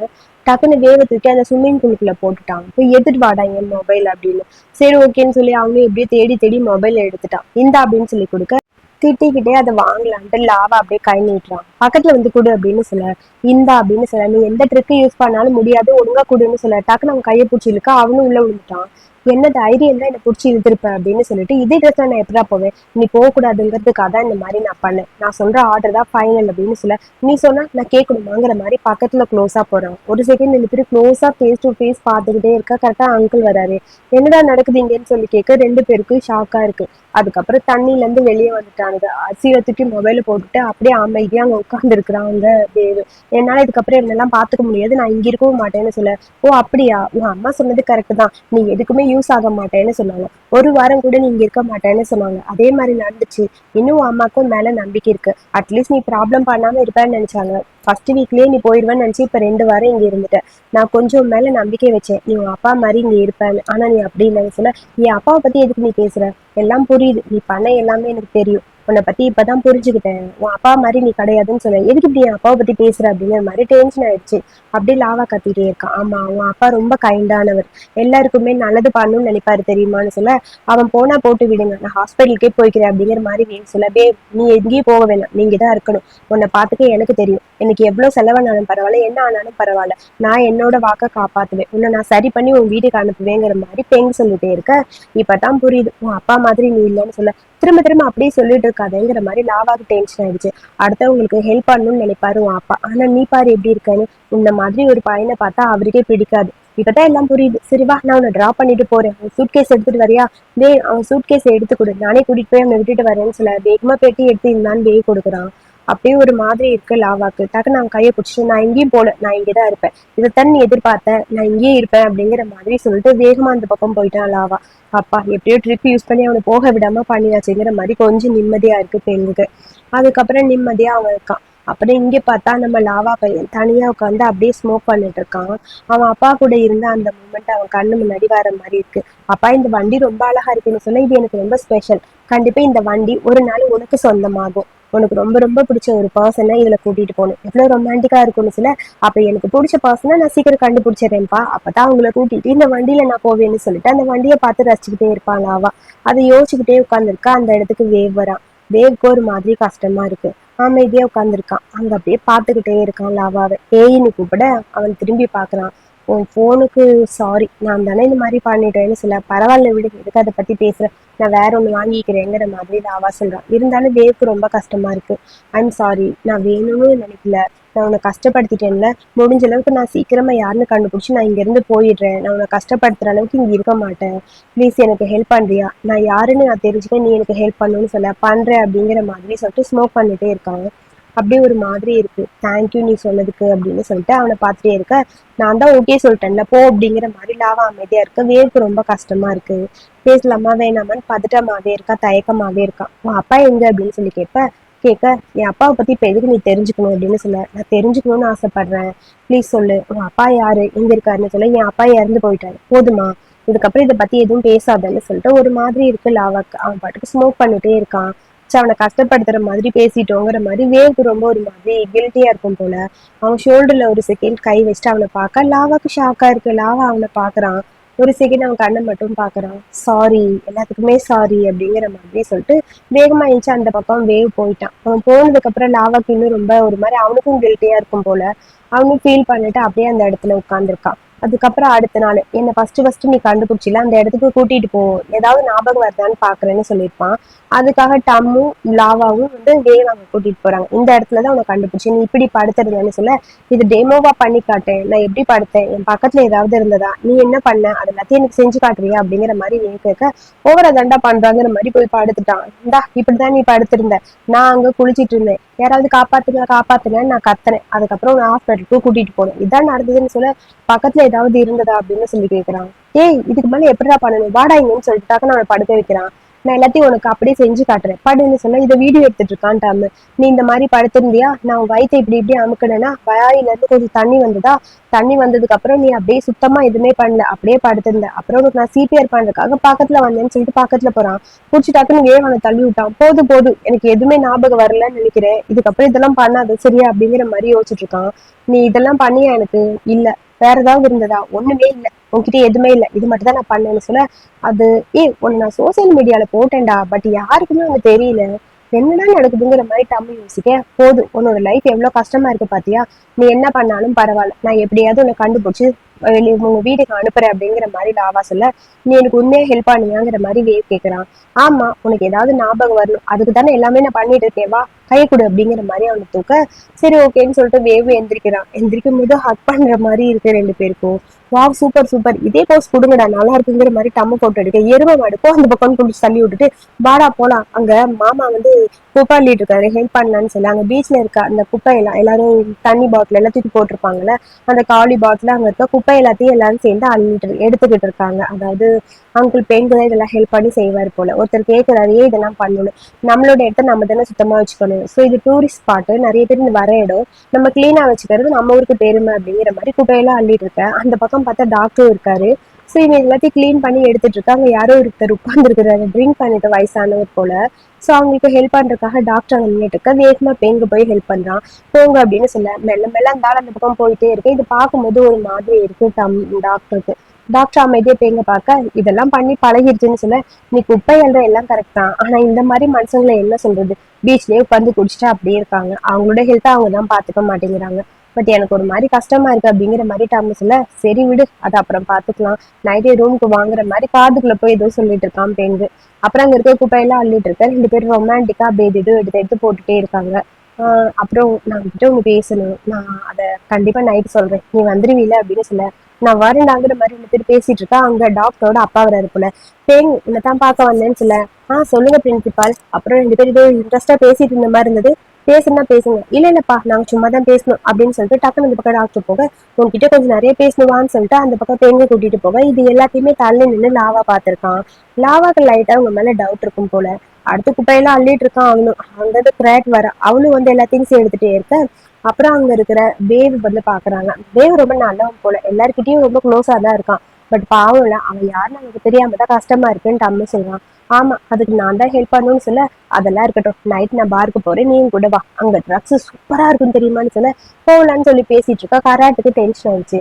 டக்குன்னு வேவை தூக்கி அந்த ஸ்விம்மிங் பூலுக்குள்ள போட்டுட்டான். போய் எடுத்துட்டு வாடா என் மொபைல் அப்படின்னு. சரி ஓகேன்னு சொல்லி அவனும் எப்படியோ தேடி தேடி மொபைல் எடுத்துட்டான். இந்தா அப்படின்னு சொல்லி கொடுக்க. திட்டிக்கிட்டே அதை வாங்கலான்ட்டு லாவா அப்படியே கை நீட்டுறான். பக்கத்துல வந்து கொடு அப்படின்னு சொல்ல. இந்தா அப்படின்னு சொல்ல. நீ எந்த ட்ரிக்கு யூஸ் பண்ணாலும் முடியாது. ஒழுங்கா கொடுன்னு சொல்ல. டக்குன்னு அவன் கையை பிடிச்சிருக்கா அவனும் உள்ள விழுந்துட்டான். என்ன தைரியம் தான் என்னை பிடிச்சி இழுத்திருப்ப அப்படின்னு சொல்லிட்டு இதே ட்ரெஸ் நான் எப்படா போவேன்? நீ போகக்கூடாதுங்கிறதுக்காக தான் இந்த மாதிரி நான் பண்ணேன். நான் சொல்ற ஆர்டர் தான் ஃபைனல் அப்படின்னு சொல்ல நீ சொன்னா நான் கேட்கணுமாங்கிற மாதிரி பக்கத்துல க்ளோஸா போறேன். ஒரு செகண்ட் ரெண்டு பேரும் க்ளோஸா ஃபேஸ் டு ஃபேஸ் பார்த்துக்கிட்டே இருக்கா கரெக்டா அங்கிள் வராரு. என்னடா நடக்குது இங்கன்னு சொல்லி கேட்க ரெண்டு பேருக்கும் ஷாக்கா இருக்கு. அதுக்கப்புறம் தண்ணில இருந்து வெளியே வந்துட்டானுங்க. அரிசியை தூக்கி மொபைல போட்டுட்டு அப்படியே அமைதியா அங்க உட்கார்ந்து இருக்கிறாங்க தேவு. என்னால இதுக்கப்புறம் என்னெல்லாம் பாத்துக்க முடியாது. நான் இங்க இருக்கவும் மாட்டேன்னு சொல்ல ஓ அப்படியா? உன் அம்மா சொன்னது கரெக்ட் தான். நீ எதுக்குமே யூஸ் ஆக மாட்டேன்னு சொன்னாங்க. ஒரு வாரம் கூட நீ இங்க இருக்க மாட்டேன்னு சொன்னாங்க. அதே மாதிரி நடந்துச்சு. இன்னும் அம்மாக்கும் மேல நம்பிக்கை இருக்கு. அட்லீஸ்ட் நீ ப்ராப்ளம் பண்ணாம இருப்பேன்னு நினைச்சாங்க. ஃபர்ஸ்ட் வீக்லயே நீ போயிடுவேன்னு நினைச்சு இப்ப ரெண்டு வாரம் இங்க இருந்துட்ட. நான் கொஞ்சம் மேல நம்பிக்கை வச்சேன். நீ உன் அப்பா மாதிரி இங்க இருப்பேன்னு. ஆனா நீ அப்படி இல்லைன்னு சொன்ன. நீ அப்பாவை பத்தி எதுக்கு நீ பேசுற? எல்லாம் புரியுது. நீ பண்ண எல்லாமே எனக்கு தெரியும். உன்னை பத்தி இப்பதான் புரிஞ்சுக்கிட்டேன். உன் அப்பா மாதிரி நீ கிடையாதுன்னு சொல்ல எதுக்கு இப்படி என் அப்பாவை பத்தி பேசுற அப்படிங்கிற மாதிரி டென்ஷன் ஆயிடுச்சு. அப்படியே லாவா கத்திட்டே இருக்கான் ஆமா உன் அப்பா ரொம்ப கைண்டானவர் எல்லாருக்குமே நல்லது பண்ணணும்னு நினைப்பாரு தெரியுமான்னு சொல்ல அவன் போனா போட்டு விடுங்க. நான் ஹாஸ்பிட்டலுக்கே போய்க்கிறேன் அப்படிங்கிற மாதிரி வேணும் சொல்ல பே நீ எங்கேயும் போக வேணாம். நீங்க தான் இருக்கணும். உன்னை பார்த்துக்க எனக்கு தெரியும். எனக்கு எவ்வளவு செலவானாலும் பரவாயில்ல என்ன ஆனாலும் பரவாயில்ல. நான் என்னோட வாக்க காப்பாத்துவேன். உன்னை நான் சரி பண்ணி உன் வீட்டுக்கு அனுப்புவேங்கிற மாதிரி பெண் சொல்லிட்டே இருக்க. இப்பதான் புரியுது. உன் அப்பா மாதிரி நீ இல்லைன்னு சொல்ல திரும்ப திரும்ப அப்படியே சொல்லிட்டு இருக்காதுங்கிற மாதிரி லாவாக்கு டென்ஷன் ஆயிடுச்சு. அடுத்தவங்களுக்கு ஹெல்ப் பண்ணணும்னு நினைப்பாரு உன் அப்பா. ஆனா நீ பாரு எப்படி இருக்கன்னு. இந்த மாதிரி ஒரு பையனை பார்த்தா அவருக்கே பிடிக்காது. இப்பதான் எல்லாம் புரியுது. சரி வா நான் உன்னை ட்ராப் பண்ணிட்டு போறேன். சூட் கேஸ் எடுத்துட்டு வரியா? வே அவன் சூட் கேஸ் எடுத்து கொடு. நானே கூட்டிட்டு போய் அவனை விட்டுட்டு வரேன்னு சொல்ல வேகமா பெட்டி எடுத்து இருந்தான்னு வேக கொடுக்குறான். அப்படியே ஒரு மாதிரி இருக்கு லாவாக்கு. டக்கு நான் கையை பிடிச்சிட்டு நான் எங்கேயும் போல நான் இங்கேதான் இருப்பேன். இதை தண்ணி எதிர்பார்த்த நான் இங்கேயே இருப்பேன் அப்படிங்கிற மாதிரி சொல்லிட்டு வேகமா அந்த பக்கம் போயிட்டான் லாவா. அப்பா எப்படியோ ட்ரிப் யூஸ் பண்ணி அவனை போக விடாம பண்ணியாச்சுங்கிற மாதிரி கொஞ்சம் நிம்மதியா இருக்கு பெண்ணுக்கு. அதுக்கப்புறம் நிம்மதியா அவன் இருக்கான். அப்புறம் இங்க பார்த்தா நம்ம லாவா பையன் தனியா உட்காந்து அப்படியே ஸ்மோக் பண்ணிட்டு இருக்கான். அவன் அப்பா கூட இருந்த அந்த மூமெண்ட் அவன் கண்ணு முன்னாடி வர மாதிரி இருக்கு. அப்பா இந்த வண்டி ரொம்ப அழகா இருக்குன்னு சொன்னா இது எனக்கு ரொம்ப ஸ்பெஷல் கண்டிப்பா இந்த வண்டி ஒரு நாள் உனக்கு சொந்தமாகும். உனக்கு ரொம்ப ரொம்ப பிடிச்ச ஒரு பர்சனை இதுல கூட்டிட்டு போகணும். எவ்வளவு ரொமான்டிக்கா இருக்கும்னு சொல்ல அப்ப எனக்கு பிடிச்ச பர்சனை நான் சீக்கிரம் கண்டுபிடிச்சிடுறேன்ப்பா. அப்பதான் அவங்கள கூட்டிட்டு இந்த வண்டியில நான் போவேன்னு சொல்லிட்டு அந்த வண்டியை பார்த்து ரசிச்சுக்கிட்டே இருப்பான் லாவா. அதை யோசிச்சுக்கிட்டே உட்காந்துருக்கா அந்த இடத்துக்கு வேவ் வரான். வேவ்க்கு ஒரு மாதிரி கஷ்டமா இருக்கு. அமைதியா உட்காந்துருக்கான் அங்க அப்படியே பார்த்துக்கிட்டே இருக்கான் லாவாவை. ஏயின்னு கூப்பிட அவன் திரும்பி பார்க்குறான். உன் ஃபோனுக்கு சாரி நான் தானே இந்த மாதிரி பண்ணிட்டேன்னு சொல்ல பரவாயில்ல விடு எதுக்கு அதை பத்தி பேசுறேன் நான் வேற ஒன்று வாங்கிக்கிறேங்கிற மாதிரி ராவா சொல்றான் இருந்தாலும் தேவுக்கு ரொம்ப கஷ்டமா இருக்கு. ஐம் சாரி நான் வேணும்னு நினைக்கல. நான் உன்னை கஷ்டப்படுத்திட்டேன்ல. முடிஞ்ச அளவுக்கு நான் சீக்கிரமா யாருன்னு கண்டுபிடிச்சி நான் இங்க இருந்து போயிடுறேன். நான் உன்னை கஷ்டப்படுத்துற அளவுக்கு இங்க இருக்க மாட்டேன். ப்ளீஸ் எனக்கு ஹெல்ப் பண்றியா? நான் யாருன்னு நான் தெரிஞ்சுக்க நீ எனக்கு ஹெல்ப் பண்ணணும்னு சொல்ல பண்றேன் அப்படிங்கிற மாதிரி சொல்லிட்டு ஸ்மோக் பண்ணிட்டே இருக்காங்க அப்படியே ஒரு மாதிரி இருக்கு. தேங்க்யூ நீ சொன்னதுக்கு அப்படின்னு சொல்லிட்டு அவனை பார்த்துட்டே இருக்க. நான் தான் ஓகே சொல்லிட்டேன்ல போ அப்படிங்கிற மாதிரி லாவா அமைதியா இருக்க. வேவுக்கு ரொம்ப கஷ்டமா இருக்கு. பேசலாமா வேணாமான்னு பதட்டமாவே இருக்கா தயக்கமாவே இருக்கா. உன் அப்பா எங்க? அப்படின்னு சொல்லி கேட்ப. கேட்க என் அப்பாவை பத்தி இப்ப எதுக்கு நீ தெரிஞ்சுக்கணும்? அப்படின்னு சொல்ல. நான் தெரிஞ்சுக்கணும்னு ஆசைப்படுறேன். ப்ளீஸ் சொல்லு. உன் அப்பா யாரு? எங்க இருக்காருன்னு சொல்ல. என் அப்பா இறந்து போயிட்டாரு. போதுமா? இதுக்கப்புறம் இதை பத்தி எதுவும் பேசாதன்னு சொல்லிட்டு ஒரு மாதிரி இருக்கு லாவாக்கு. அவன் பாட்டுக்கு ஸ்மோக் பண்ணிட்டே இருக்கான். ச்சே, அவனை கஷ்டப்படுத்துற மாதிரி பேசிட்டோங்கிற மாதிரி வேவுக்கு ரொம்ப ஒரு மாதிரி கில்ட்டியா இருக்கும் போல. அவன் ஷோல்டர்ல ஒரு செகண்ட் கை வச்சுட்டு அவனை பார்க்க லாவாக்கு ஷாக்கா இருக்கு. லாவா அவனை பாக்குறான் ஒரு செகண்ட் அவன் கண்ணை மட்டும் பாக்குறான் சாரி எல்லாத்துக்குமே சாரி அப்படிங்கிற மாதிரி சொல்லிட்டு வேகமா இருந்துச்சு அந்த பக்கம் வேவ் போயிட்டான். அவன் போனதுக்கு அப்புறம் லாவாக்கு இன்னும் ரொம்ப ஒரு மாதிரி அவனுக்கும் கில்ட்டியா இருக்கும் போல. அவனும் ஃபீல் பண்ணிட்டு அப்படியே அந்த இடத்துல உட்காந்துருக்கான் அதுக்கப்புறம் அடுத்த நாள் என்ன ஃபர்ஸ்ட் ஃபர்ஸ்ட் நீ கண்டுபிடிச்சில அந்த இடத்துக்கு கூட்டிட்டு போ. ஏதாவது ஞாபகம் வருதான்னு பாக்குறேன்னு சொல்லியிருப்பான். அதுக்காக டம்மும் லாவாவும் வந்து வேவ் கூட்டிட்டு போறாங்க. இந்த இடத்துல தான் அவனை கண்டுபிடிச்சி நீ இப்படி படுத்துருந்தேன்னு சொல்ல இது டெமோவா பண்ணி காட்டேன். நான் எப்படி படுத்தேன்? என் பக்கத்துல ஏதாவது இருந்ததா? நீ என்ன பண்ண? அது எல்லாத்தையும் எனக்கு செஞ்சு காட்டுறியா? அப்படிங்கிற மாதிரி நீ கேட்க ஓவர தண்டா பண்றாங்கிற மாதிரி போய் படுத்துட்டான். இந்தா இப்படிதான் நீ படுத்திருந்த. நான் அங்க குளிச்சிட்டு இருந்தேன். யாராவது காப்பாத்துங்க காப்பாத்துங்கன்னு நான் கத்தனேன். அதுக்கப்புறம் நான் ஹாஸ்பிட்டலுக்கு கூட்டிட்டு போனேன். இதான் நடந்ததுன்னு சொல்ல பக்கத்துல ஏதாவது இருந்ததா அப்படின்னு சொல்லி கேக்குறான் ஏய் இதுக்கு மேல எப்படிடா பண்ணணும்? வாடா இங்கன்னு சொல்லிட்டாக்க நான் படுக்க வைக்கிறான். நான் எல்லாத்தையும் உனக்கு அப்படியே செஞ்சு காட்டுறேன். படுன்னு சொன்னா இதை வீடியோ எடுத்துட்டு இருக்கான்ட்டாம நீ இந்த மாதிரி படுத்திருந்தியா? நான் உன் இப்படி இப்படி அமுக்கினேன்னா வாயில இருந்து கொஞ்சம் தண்ணி வந்ததா? தண்ணி வந்ததுக்கு அப்புறம் நீ அப்படியே சுத்தமா எதுவுமே பண்ணல. அப்படியே படுத்திருந்த. அப்புறம் உனக்கு நான் சிபிஆர் பண்றதுக்காக பக்கத்துல வந்தேன்னு சொல்லிட்டு பக்கத்துல போறான். புடிச்சு டக்குன்னு வேவ் அவனை தள்ளி விட்டான். போதும் போது. எனக்கு எதுவுமே ஞாபகம் வரலன்னு நினைக்கிறேன். இதுக்கப்புறம் இதெல்லாம் பண்ணாது. சரியா? அப்படிங்கிற மாதிரி யோசிச்சுட்டு இருக்கான். நீ இதெல்லாம் பண்ணியா எனக்கு? இல்ல. வேற ஏதாவது இருந்ததா? ஒண்ணுமே இல்ல. உன்கிட்ட எதுவுமே இல்ல. இது மட்டும் தான் நான் பண்ணேன்னு சொல்ல அது ஏய் உன்னை நான் சோசியல் மீடியால போட்டேன்டா. பட் யாருக்குமே அவங்க தெரியல. என்னடா நடக்குதுங்கிற மாதிரி தமிழ் யோசிக்க போதும். உன்னோட லைஃப் எவ்வளவு கஷ்டமா இருக்கு பாத்தியா? நீ என்ன பண்ணாலும் பரவாயில்ல. நான் எப்படியாவது உன்னை கண்டுபிடிச்சு உங்க வீட்டுக்கு அனுப்புறேன் அப்படிங்கிற மாதிரி லாவா சொல்ல நீ எனக்கு உண்மையா ஹெல்ப் பண்ணியாங்கிற மாதிரி வேவ் கேக்குறான். ஆமா உனக்கு ஏதாவது ஞாபகம் வரணும். அதுக்கு தானே எல்லாமே நான் பண்ணிட்டு இருக்கேன். வா கை கொடு அப்படிங்கிற மாதிரி அவனை தூக்க சரி ஓகேன்னு சொல்லிட்டு வேவு எந்திரிக்கிறான். எந்திரிக்கும் போது ஹக் பண்ற மாதிரி இருக்கு ரெண்டு பேருக்கும். வா சூப்பர் சூப்பர் இதே போஸ் கொடுங்கடா நல்லா இருக்குங்கிற மாதிரி டம்மு போட்டு எடுக்க. எருமை மாடு அந்த பக்கம் கொண்டு தள்ளி விட்டுட்டு வாடா போலாம். அங்க மாமா வந்து குப்பை அள்ளிட்டு இருக்காரு ஹெல்ப் பண்ணலான்னு சொல்லி. அங்க பீச்ல இருக்க அந்த குப்பை எல்லாம் எல்லாரும் தண்ணி பாட்டில் எல்லாம் தூக்கி போட்டிருப்பாங்கல்ல அந்த காலி பாட்டில் அங்க இருக்க குப்பை எல்லாத்தையும் எல்லாரும் சேர்ந்து அள்ளிட்டு எடுத்துக்கிட்டு இருக்காங்க. அதாவது அங்கிள் பெயிண்ட் தான் இதெல்லாம் ஹெல்ப் பண்ணி செய்வார் போல. ஒருத்தர் கேட்கிறாரு ஏன் இதெல்லாம் பண்ணணும். நம்மளோட இடத்த நம்ம தானே சுத்தமா வச்சுக்கணும். ஸோ இது டூரிஸ்ட் ஸ்பாட்டு நிறைய பேர் இந்த வர இடம் நம்ம கிளீனா வச்சுக்கிறது நம்ம ஊருக்கு பெருமை அப்படிங்கிற மாதிரி குப்பையெல்லாம் அள்ளிட்டு இருக்கேன் அந்த பக்கம் பார்த்தா டாக்டரும் இருக்காரு. ஸோ இவங்க எல்லாத்தையும் க்ளீன் பண்ணி எடுத்துட்டு இருக்காங்க. யாரோ ஒருத்தர் உட்கார்ந்துருக்கிறாரு ட்ரிங்க் பண்ணிட்டு வயசானவர் போல. ஸோ அவங்களுக்கு ஹெல்ப் பண்றதுக்காக டாக்டர் அங்கே நின்றுட்டு இருக்க வேகமா பெங்க போய் ஹெல்ப் பண்றான்? போங்க அப்படின்னு சொல்ல மெல்ல மெல்ல அந்த ஆள் அந்த பக்கம் போயிட்டே இருக்கு. இது பார்க்கும்போது ஒரு மாதிரி இருக்கு டம் டாக்டருக்கு டாக்டர் அமைதியை பேங்க பார்க்க? இதெல்லாம் பண்ணி பழகிருச்சுன்னு சொல்ல நீ குப்பை எழுற எல்லாம் கரெக்ட் தான். ஆனா இந்த மாதிரி மனுஷங்களை என்ன சொல்றது? பீச்லயே உட்காந்து குடிச்சிட்டு அப்படியே இருக்காங்க. அவங்களோட ஹெல்த்தை அவங்க தான் பாத்துக்க மாட்டேங்கிறாங்க. பட் எனக்கு ஒரு மாதிரி கஷ்டமா இருக்கு அப்படிங்கிற மாதிரி டாமஸ்ல சொல்ல சரி விடு அதை அப்புறம் பாத்துக்கலாம் நைட்டே ரூமுக்கு வாங்குற மாதிரி காதுக்குள்ள போய் ஏதோ சொல்லிட்டு இருக்கான் பேங்கு அப்புறம் அங்க இருக்க குப்பையெல்லாம் அள்ளிட்டு இருக்க ரெண்டு பேரும் ரொமான்டிக்கா அப்படியே இது எடுத்து எடுத்து போட்டுட்டே இருக்காங்க. ஆஹ் அப்புறம் நான் கிட்ட ஒன்று பேசணும். நான் அதை கண்டிப்பா நைட் சொல்றேன். நீ வந்துருவீல அப்படின்னு சொல்ல. நான் வரேன்டாங்கிற மாதிரி ரெண்டு பேர் பேசிட்டு இருக்கா அங்க டாக்டரோட அப்பா வராரு போல. பேங் உன்னை தான் பார்க்க வந்தேன்னு சொல்ல. ஆ சொல்லுங்க பிரின்சிபால் அப்புறம் ரெண்டு பேரும் ஏதோ இன்ட்ரெஸ்டா பேசிட்டு இருந்த மாதிரி இருந்தது. பேசுனா பேசுங்க. இல்ல இல்லப்பா நாங்க சும்மா தான் பேசணும் அப்படின்னு சொல்லிட்டு டக்குனு இந்த பக்கம் டாக்டர் போக உன்கிட்ட கொஞ்சம் நிறைய பேசணுவான்னு சொல்லிட்டு அந்த பக்கம் பெண்ணை கூட்டிட்டு போக. இது எல்லாத்தையுமே தள்ளி நின்று லாவா பார்த்திருக்கான். லாவாக்கு லைட்டா உங்க மேல டவுட் இருக்கும் போல. அடுத்து குப்பையெல்லாம் அள்ளிட்டு இருக்கான் அவனும். அங்கிருந்து கிராக் வர அவனும் வந்து எல்லா திங்ஸும் எடுத்துட்டே இருக்க. அப்புறம் அங்க இருக்கிற வேவ் வந்து பாக்குறாங்க வேவ் ரொம்ப நல்லவன் போல. எல்லாருக்கிட்டையும் ரொம்ப க்ளோஸா தான் இருக்கான். பட் பாவம் இல்ல அவன் யாருன்னு அவனுக்கு தெரியாம தான் கஷ்டமா இருக்குன்னு அம்மா சொல்றான். ஆமா அதுக்கு நான் தான் ஹெல்ப் பண்ணணும்னு சொல்ல அதெல்லாம் இருக்கட்டும். நைட் நான் பார்க்க போறேன் நீயும் கூட வா. அங்க ட்ரக்ஸ் சூப்பரா இருக்கும் தெரியுமான்னு சொல்ல போகலான்னு சொல்லி பேசிட்டு இருக்கா கராட்டுக்கு டென்ஷன் ஆயிடுச்சு.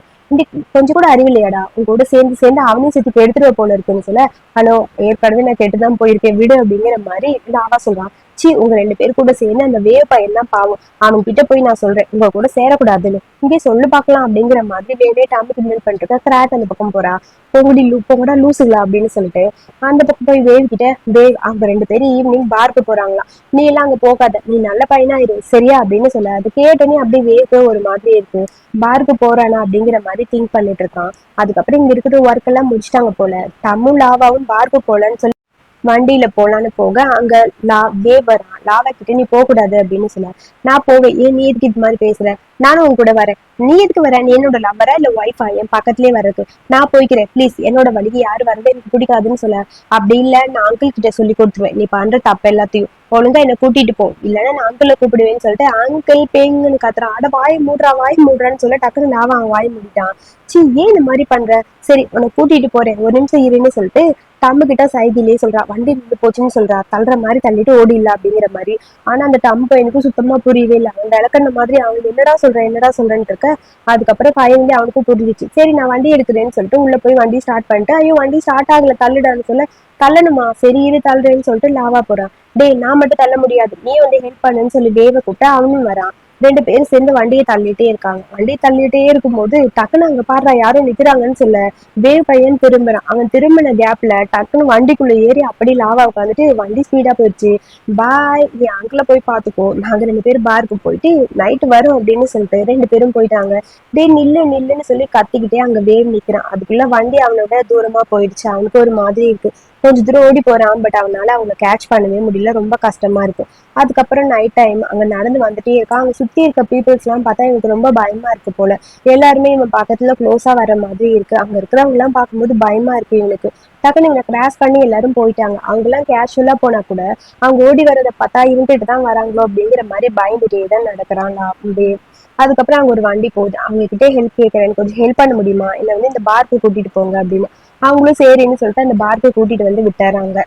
கொஞ்சம் கூட அறிவில்லையாடா? உங்க கூட சேர்ந்து சேர்ந்து அவனையும் சேர்த்து எடுத்துட்டு போல இருக்குன்னு சொல்ல ஹலோ ஏற்கனவே நான் கெட்டுதான் போயிருக்கேன் விடு அப்படிங்கிற மாதிரி லாவா சொல்றான் சி உங்க ரெண்டு பேர் கூட சேர்ந்து அந்த வேவ் பையன் தான் பாவம். அவன் கிட்ட போய் நான் சொல்றேன் உங்க கூட சேரக்கூடாதுன்னு. இங்கே சொல்லு பார்க்கலாம் அப்படிங்கிற மாதிரி வேவே டாமி கிண்டல் பண்ணிட்டு கிராக் அந்த பக்கம் போறா. பொங்கடி லூ பொங்கடா லூசுங்களா அப்படின்னு சொல்லிட்டு அந்த பக்கம் போய் வேவ் கிட்ட வேவ் அவங்க ரெண்டு பேரும் ஈவினிங் பார்க்கு போறாங்களா நீ எல்லாம் அங்க போகாத நீ நல்ல பையனா இரு சரியா? அப்படின்னு சொல்ல அது கேட்டனே அப்படியே வேவுக்கு ஒரு மாதிரி இருக்கு. பார்க்கு போறானா? அப்படிங்கிற மாதிரி திங்க் பண்ணிட்டு இருக்கான் அதுக்கப்புறம் இங்க இருக்கிற ஒர்க் எல்லாம் முடிச்சிட்டாங்க போல. தமிழ் லாவாவும் பார்க்கு போலன்னு சொல்லி வண்டியில போலான்னு போக அங்க லா வே வரான் லாவா கிட்ட நீ போக கூடாது அப்படின்னு சொல்ல நான் போவேன். ஏன் நீ எதுக்கு இது மாதிரி பேசுற? நானும் உன் கூட வரேன். நீ எதுக்கு வர? நீ என்னோட லவ்வரா இல்ல ஒய்ஃபா என் பக்கத்துலயே வர்றது நான் போய்க்கிறேன். ப்ளீஸ் என்னோட வழிக்கு யாரு வரது எனக்கு பிடிக்காதுன்னு சொல்ல அப்படி இல்ல நான் அங்கிள் கிட்ட சொல்லி கொடுத்துருவேன். நீ பண்ற தப்பு எல்லாத்தையும். ஒழுங்கா என்ன கூட்டிட்டு போ. இல்லைன்னா நான் அங்கிளை கூப்பிடுவேன்னு சொல்லிட்டு அங்கிள் பேங்குன்னு கத்துறான். அட வாய் மூடுறா வாய் மூடுறான்னு சொல்ல டக்குன்னு லாவா அவன் வாய் மூடிட்டான். சி ஏன் இந்த மாதிரி பண்ற? சரி உன்னை கூட்டிட்டு போறேன். ஒரு நிமிஷம் இருன்னு சொல்லிட்டு டம்பு கிட்ட சைதிலே சொல்றா வண்டி நின்று போச்சுன்னு சொல்றா. தள்ளுற மாதிரி தள்ளிட்டு ஓடிடல அப்படிங்கிற மாதிரி. ஆனா அந்த டம்பு எனக்கு சுத்தமா புரியவே இல்லை. அந்த விளக்கண்ண மாதிரி அவன் என்னடா சொல்றேன் என்னடா சொல்றேன்ட்டு இருக்க. அதுக்கப்புறம் பையன்லேயே அவனுக்கும் புரிஞ்சிச்சு. சரி நான் வண்டி எடுக்கிறேன்னு சொல்லிட்டு உள்ள போய் வண்டி ஸ்டார்ட் பண்ணிட்டு ஐயோ வண்டி ஸ்டார்ட் ஆகல தள்ளுடான்னு சொல்ல தள்ளணுமா? சரி இரு தள்ளுறேன்னு சொல்லிட்டு லாவா போறான் டேய் நான் மட்டும் தள்ள முடியாது. நீ வந்து ஹெல்ப் பண்ணுன்னு சொல்லி தேவை கூப்பிட்டு அவனும் வரான். ரெண்டு பேரும் சேர்ந்து வண்டியை தள்ளிட்டே இருக்காங்க. வண்டியை தள்ளிட்டே இருக்கும்போது டக்குன்னு அங்க பாடுறா யாரும் நிக்கிறாங்கன்னு சொல்ல வேவ் பையன் திரும்புறான். அவன் திரும்பின கேப்ல டக்குன்னு வண்டிக்குள்ள ஏறி அப்படி லாவா உட்காந்துட்டு வண்டி ஸ்பீடா போயிடுச்சு பாய் நீ அங்கில போய் பாத்துக்கோ. நாங்க ரெண்டு பேரும் பாருக்கு போயிட்டு நைட்டு வரும் அப்படின்னு சொல்லிட்டு ரெண்டு பேரும் போயிட்டாங்க. டே நில்லு நில்லுன்னு சொல்லி கத்திக்கிட்டே அங்க வேவ் நிக்கிறான். அதுக்குள்ள வண்டி அவனோட தூரமா போயிடுச்சு. அவனுக்கு ஒரு மாதிரி இருக்கு. கொஞ்ச தூரம் ஓடி போறான் பட் அவனால அவங்க கேட்ச் பண்ணவே முடியல. ரொம்ப கஷ்டமா இருக்கு. அதுக்கப்புறம் நைட் டைம் அங்க நடந்து வந்துட்டே இருக்கான். அங்க சுத்தி இருக்க பீப்புள்ஸ் எல்லாம் பார்த்தா எனக்கு ரொம்ப பயமா இருக்கு போல. எல்லாருமே இவன் பக்கத்துல க்ளோஸா வர மாதிரி இருக்கு. அங்க இருக்கிறவங்க எல்லாம் பார்க்கும்போது பயமா இருக்கு இவனுக்கு. டக்குன்னு இவனை கிராஸ் பண்ணி எல்லாரும் போயிட்டாங்க. அவங்க எல்லாம் கேஷுவலா போனா கூட அவங்க ஓடி வரதை பார்த்தா இவங்கிட்ட தான் வராங்களோ அப்படிங்கிற மாதிரி பயந்துட்டே தான் நடக்கிறான் அப்படியே அதுக்கப்புறம் அங்க ஒரு வண்டி போகுது. அவங்க கிட்டே ஹெல்ப் கேட்கறேன் கொஞ்சம் ஹெல்ப் பண்ண முடியுமா? இல்ல வந்து இந்த பார்க்கு கூட்டிட்டு போங்க அப்படின்னு. அவங்களும் சரின்னு சொல்லிட்டு அந்த பாரதியை கூட்டிட்டு வந்து விட்டுறாங்க.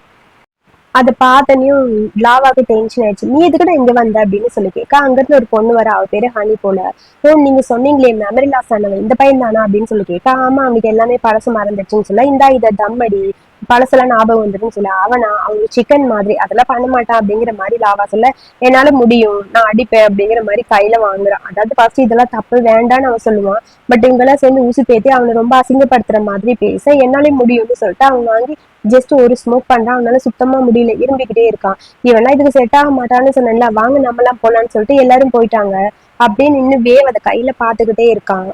அதை பார்த்தனையும் லாவாக்கு டென்ஷன் ஆயிடுச்சு. நீ எதுக்குடா இங்க வந்த அப்படின்னு சொல்லி கேட்க அங்கிருந்து ஒரு பொண்ணு வர அவ பேரு ஹனி போல. ஓ நீங்க சொன்னீங்களே மெமரி லாஸ் ஆனவன் இந்த பையன் தானா அப்படின்னு சொல்லி கேட்க ஆமா அவனுக்கு எல்லாமே பழசு மறந்துச்சுன்னு சொல்ல இந்தா இதை தம்மடி பழசெல்லாம் ஞாபகம் வந்துடும் சொல்ல. அவனா அவங்க சிக்கன் மாதிரி அதெல்லாம் பண்ண மாட்டான் அப்படிங்கிற மாதிரி லாவா சொல்ல என்னால முடியும் நான் அடிப்பேன் அப்படிங்கிற மாதிரி கையில வாங்குறான். அதாவது ஃபர்ஸ்ட் இதெல்லாம் தப்பு வேண்டாம்னு அவன் சொல்லுவான். பட் இவங்கெல்லாம் சேர்ந்து ஊசி பேத்தி அவனை ரொம்ப அசிங்கப்படுத்துற மாதிரி பேச என்னாலே முடியும்னு சொல்லிட்டு அவன் வாங்கி ஜஸ்ட் ஒரு ஸ்மோக் பண்றான். அவனால சுத்தமா முடியல இரும்பிக்கிட்டே இருக்கான். இவனா இதுக்கு செட் ஆக மாட்டான்னு சொன்னேன்ல வாங்க நம்மலாம் போலான்னு சொல்லிட்டு எல்லாரும் போயிட்டாங்க அப்படியே நின்று வேவ் அதை கையில பாத்துக்கிட்டே இருக்காங்க.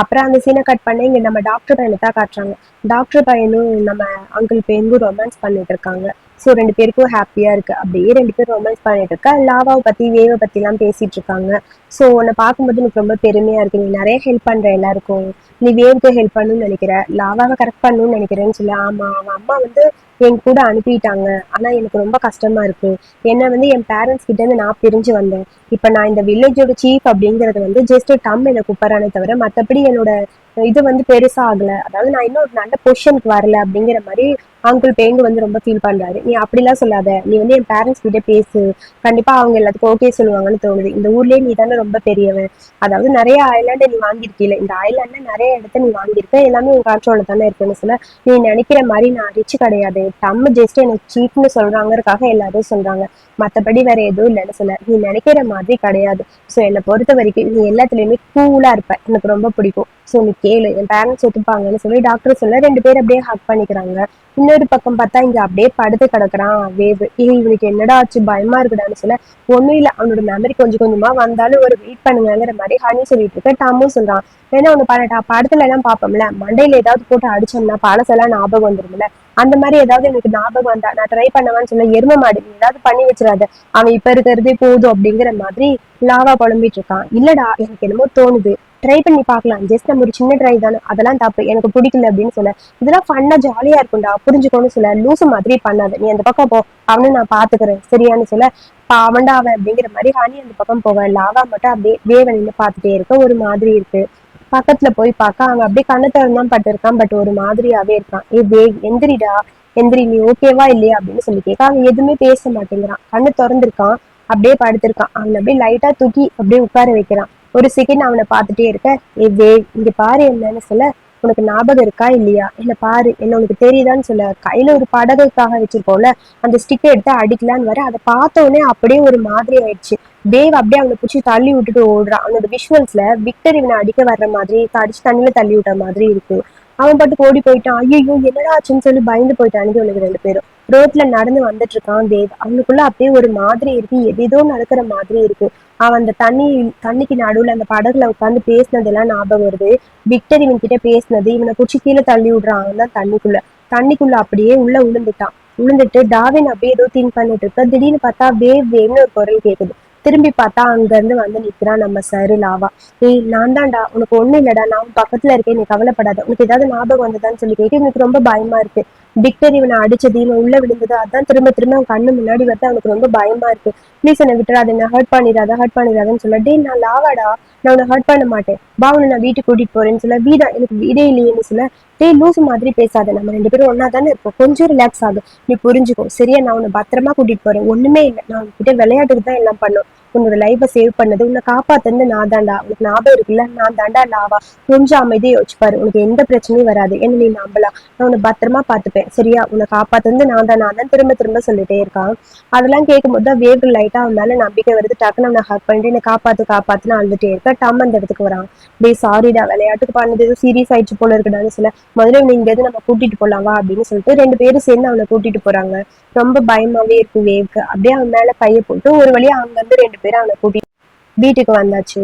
அப்புறம் அந்த சீனை கட் பண்ண இங்க நம்ம டாக்டர் பையனை தான் காட்டுறாங்க. டாக்டர் பையனும் நம்ம அங்கிள் பையனும் ரொமான்ஸ் பண்ணிட்டு இருக்காங்க. ஸோ ரெண்டு பேருக்கும் ஹாப்பியா இருக்கு. அப்படியே ரெண்டு பேரும் ரொமான்ஸ் பண்ணிட்டு இருக்கா? லாவாவை பத்தி வேவை பத்தி எல்லாம் பேசிட்டு இருக்காங்க. ஸோ உன்னை பார்க்கும்போது எனக்கு ரொம்ப பெருமையா இருக்கு. நீ நிறைய ஹெல்ப் பண்ற எல்லாருக்கும். நீ வேவுக்கு ஹெல்ப் பண்ணணும்னு நினைக்கிற. லாவாவை கரெக்ட் பண்ணணும்னு நினைக்கிறேன்னு சொல்லி ஆமா அவன் அம்மா வந்து என் கூட அனுப்பிட்டாங்க. ஆனா எனக்கு ரொம்ப கஷ்டமா இருக்கு. என்ன வந்து என் பேரண்ட்ஸ் கிட்ட இருந்து நான் பிரிஞ்சு வந்தேன். இப்ப நான் இந்த வில்லேஜோட சீஃப் அப்படிங்கறது வந்து ஜஸ்ட் டம் என்ன கூப்பிடறானே தவிர மத்தபடி என்னோட இது வந்து பெருசா ஆகல. அதாவது நான் இன்னும் நல்ல பொசிஷனுக்கு வரல அப்படிங்கிற மாதிரி அங்கிள் பேங்கு வந்து ரொம்ப ஃபீல் பண்றாரு. நீ அப்படிலாம் சொல்லாத. நீ வந்து என் பேரண்ட்ஸ் கிட்ட பேசு. கண்டிப்பா அவங்க எல்லாத்துக்கும் ஓகே சொல்லுவாங்கன்னு தோணுது. இந்த ஊர்லயே நீ தானே ரொம்ப பெரியவன். அதாவது நிறைய ஐலாண்டை நீ வாங்கியிருக்கீல. இந்த ஐலாண்ட்ல நிறைய இடத்த நீ வாங்கியிருக்க. எல்லாமே என் காற்றோட தானே இருக்குன்னு சொல்ல நீ நினைக்கிற மாதிரி நான் ரிச் கிடையாது. தம்ம ஜஸ்ட் எனக்கு சீப்னு சொல்றாங்கறக்காக எல்லாரும் சொல்றாங்க. மத்தபடி வேற எதுவும் இல்லைன்னு சொல்ல நீ நினைக்கிற மாதிரி கிடையாது. ஸோ என்னை பொறுத்த வரைக்கும் நீ எல்லாத்துலயுமே கூலா இருப்ப. எனக்கு ரொம்ப பிடிக்கும். ஸோ நீ கேளு. என் பேரண்ட்ஸ் ஒத்துப்பாங்கன்னு சொல்லி டாக்டர் சொல்ல ரெண்டு பேரும் அப்படியே ஹக் பண்ணிக்கிறாங்க. இன்னும் இன்னொரு பக்கம் பார்த்தா இங்க அப்படியே படுத்து கிடக்குறான் வேவு. ஏய் இவனுக்கு என்னடா ஆச்சு? பயமா இருக்குடான்னு சொல்ல ஒண்ணும் இல்ல. அவனோட மெமரி கொஞ்சம் கொஞ்சமா வந்தாலும் ஒரு வெயிட் பண்ணுங்கிற மாதிரி ஹனி சொல்லிட்டு இருக்க டாமும் சொல்றான். ஏன்னா ஒண்ணு பண்ணட்டா படத்துல எல்லாம் பாப்போம்ல மண்டையில ஏதாவது போட்டு அடிச்சோம்னா பழசெல்லாம் ஞாபகம் வந்துரும்ல. அந்த மாதிரி ஏதாவது எனக்கு ஞாபகம் வந்தா நான் ட்ரை பண்ணவான்னு சொல்ல எரும மாடு நீ ஏதாவது பண்ணி வச்சிடாத. அவன் இப்ப இருக்கிறதே போதும் அப்படிங்கிற மாதிரி லாவா புலம்பிட்டு இருக்கான். இல்லடா எனக்கு என்னமோ தோணுது. ட்ரை பண்ணி பார்க்கலாம். ஜஸ்ட் நம்ம ஒரு சின்ன ட்ரை தானே. அதெல்லாம் தப்பு. எனக்கு பிடிக்கல அப்படின்னு சொல்ல. இதெல்லாம் ஃபன்னா ஜாலியா இருக்கும்டா. புரிஞ்சுக்கோன்னு சொல்ல. லூசு மாதிரி பண்ணாத. நீ அந்த பக்கம் போ. அவனை நான் பாத்துக்கிறேன் சரியான்னு சொல்ல. பாவண்டா அவன் அப்படிங்கிற மாதிரி ஹானி அந்த பக்கம் போவேன் லாவா மட்டும் அப்படியே வேக நின்று பார்த்துட்டே இருக்க. ஒரு மாதிரி இருக்கு. பக்கத்துல போய் பார்க்க. அவன் அப்படியே கண்ணை திறந்தான் பட்டிருக்கான். பட் ஒரு மாதிரியாவே இருக்கான். ஏ வே எந்திரிடா. எந்திரி நீ ஓகேவா இல்லையா அப்படின்னு சொல்லி கேட்க. அவன் எதுவுமே பேச மாட்டேங்கிறான். கண்ணு திறந்திருக்கான். அப்படியே படுத்திருக்கான். அவன் அப்படியே லைட்டா தூக்கி அப்படியே உட்கார வைக்கிறான். ஒரு செகண்ட் அவனை பார்த்துட்டே இருக்க ஏ வே இங்க பாரு என்னன்னு சொல்ல உனக்கு ஞாபகம் இருக்கா இல்லையா? என்ன பாரு என்ன உனக்கு தெரியுதான்னு சொல்ல. கையில ஒரு படகுக்காக வச்சிருக்கோம்ல அந்த ஸ்டிக்கை எடுத்து அடிக்கலான்னு வர அதை பார்த்த உடனே அப்படியே ஒரு மாதிரி ஆயிடுச்சு. தேவ் அப்படியே அவனை பிடிச்சி தள்ளி விட்டுட்டு ஓடுறான். அவனோட விஷுவல்ஸ்ல விக்டர் இவனை அடிக்க வர்ற மாதிரி அடிச்சு தண்ணியில தள்ளி விட்ட மாதிரி இருக்கு அவன் பாட்டுக்கு ஓடி போயிட்டான். ஐயோ என்னடா ஆச்சுன்னு சொல்லி பயந்து போயிட்டானுங்க உனக்கு ரெண்டு பேரும். ரோட்ல நடந்து வந்துட்டு இருக்கான் தேவ். அவனுக்குள்ள அப்படியே ஒரு மாதிரி இருக்கு. எதேதோ நடக்கிற மாதிரி இருக்கு. அவன் அந்த தண்ணி தண்ணிக்கு நடுவுல அந்த படகுல உட்காந்து பேசினதெல்லாம் ஞாபகம் வருது. விக்டர் இவன் கிட்ட பேசினது இவனை குச்சி கீழே தள்ளி விடுறான் அவன் தான் தண்ணிக்குள்ள. தண்ணிக்குள்ள அப்படியே உள்ள விழுந்துட்டான் விழுந்துட்டு டாவின் அப்படியே ஏதோ திங்க் பண்ணிட்டு இருக்க திடீர்னு பார்த்தா வேவ் வேவ்னு ஒரு குரல் கேக்குது. திரும்பி பார்த்தா அங்க இருந்து வந்து நிக்கிறான் நம்ம சரு லாவா. ஏய் நான் தான்டா. உனக்கு ஒண்ணும் இல்லடா. நான் உன் பக்கத்துல இருக்கேன். நீ கவலைப்படாத. உனக்கு ஏதாவது ஞாபகம் வந்ததான்னு சொல்லி கேட்டு எனக்கு ரொம்ப பயமா இருக்கு. டிக்டர் இவனை அடிச்சது இவன் உள்ள விழுந்தது. அதான் திரும்ப திரும்ப அவன் கண்ணு முன்னாடி வந்து அவனுக்கு ரொம்ப பயமா இருக்கு. ப்ளீஸ் என்னை விட்டுறாத என்ன ஹர்ட் பண்ணிடாத ஹர்ட் பண்ணிடாதன்னு சொல்ல டே நான் லாவாடா நான் உன்னை ஹர்ட் பண்ண மாட்டேன். பா உன்னை நான் வீட்டுக்கு கூட்டிட்டு போறேன்னு சொல்ல வீடா எனக்கு வீடே இல்லையேன்னு சொல்ல டேய் லூசு மாதிரி பேசாத. நம்ம ரெண்டு பேரும் ஒன்னா தானே இருப்போம் கொஞ்சம் ரிலாக்ஸ் ஆகும் நீ புரிஞ்சுக்கோ. சரியா நான் உன்னை பத்திரமா கூட்டிட்டு போறேன். ஒண்ணுமே இல்லை. நான் உன்கிட்ட விளையாட்டுக்கு தான் எல்லாம் பண்ணும். உன்னோட லைஃபை சேவ் பண்ணது. உன்னை காப்பாத்துறது நான் தாண்டா உனக்கு ஞாபகம் இருக்குல்ல? நான் தாண்டா லாவா. கொஞ்சம் அமைதியை யோசிப்பாரு உனக்கு எந்த பிரச்சனையும் வராது. என்ன நீ நம்பலாம் நான் உன்னை பத்திரமா பார்த்துப்பேன். சரியா? உன்னை காப்பாத்துறது நான் தான். நான் தான் திரும்ப திரும்ப சொல்லிட்டே இருக்கான். அதெல்லாம் கேட்கும்போது தான் வேவு லைட்டா அவன் மேல நம்பிக்கை வருது. டக்குன்னு அவனை ஹக் பண்ணிட்டு என்னை காப்பாத்து காப்பாத்துன்னு அழுதுட்டே இருக்கா. டம் அந்த இடத்துக்கு வரான். டேய் சாரிடா விளையாட்டுக்கு பண்ணது ஏதோ சீரியஸ் ஆயிடுச்சு போல இருக்குடான்னு சொல்ல. முதல்ல இவனை இங்க இருந்து நம்ம கூட்டிட்டு போலாம். வா அப்படின்னு சொல்லிட்டு ரெண்டு பேரும் சேர்ந்து அவனை கூட்டிட்டு போறாங்க. ரொம்ப பயமாவே இருக்கு வேவுக்கு அப்படியே அவன் மேல கையை போட்டு ஒரு வழியா அங்க வந்து ரெண்டு பேரும் அவனை கூட்டிட்டு வீட்டுக்கு வந்தாச்சு.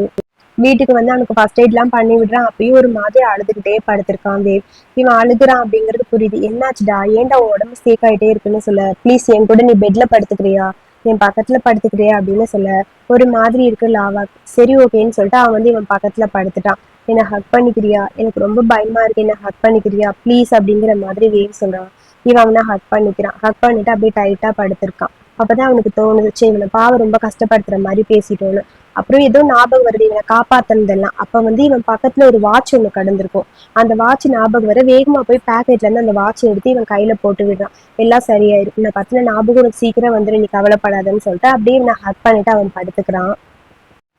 வீட்டுக்கு வந்து அவனுக்கு ஃபர்ஸ்ட் எய்ட்லாம் பண்ணி விடுறான். அப்பயும் ஒரு மாதிரி அழுதுகிட்டே படுத்திருக்கான் வேவ் இவன் அழுகுறான் அப்படிங்கிறது புரியுது. என்னாச்சுடா? ஏன்டா உன் உடம்பு சேக் ஆயிட்டே இருக்குன்னு சொல்ல? ப்ளீஸ் என் கூட நீ பெட்ல படுத்துக்கிறியா? என் பக்கத்துல படுத்துக்கிறியா? அப்படின்னு சொல்ல. ஒரு மாதிரி இருக்கு லாவா. சரி ஓகேன்னு சொல்லிட்டு அவன் வந்து இவன் பக்கத்துல படுத்துட்டான். என்னை ஹக் பண்ணிக்கிறியா? எனக்கு ரொம்ப பயமா இருக்கு. என்ன ஹக் பண்ணிக்கிறியா? ப்ளீஸ் அப்படிங்கிற மாதிரி வேவ் சொல்றான். இவன் அவனை ஹக் பண்ணிக்கிறான். ஹக் பண்ணிட்டு அப்படியே டைட்டா படுத்திருக்கான். அப்பதான் அவனுக்கு தோணுது சரி இவனை பாவம் ரொம்ப கஷ்டப்படுத்துற மாதிரி பேசிட்டோன்னு. அப்புறம் ஏதோ ஞாபகம் வருது இவனை காப்பாத்தினதெல்லாம். அப்ப வந்து இவன் பக்கத்துல ஒரு வாட்ச் ஒண்ணு கடந்திருக்கும். அந்த வாட்ச் ஞாபகம் வர வேகமா போய் பேக்கெட்ல இருந்து அந்த வாட்ச் எடுத்து இவன் கையில போட்டு விடுறான். எல்லாம் சரியாயிரும் இந்த பத்தின ஞாபகம் உனக்கு சீக்கிரம் வந்துடும் நீ கவலைப்படாதன்னு சொல்லிட்டு அப்படியே இவனை ஹக் பண்ணிட்டு அவன் படுத்துக்கிறான்.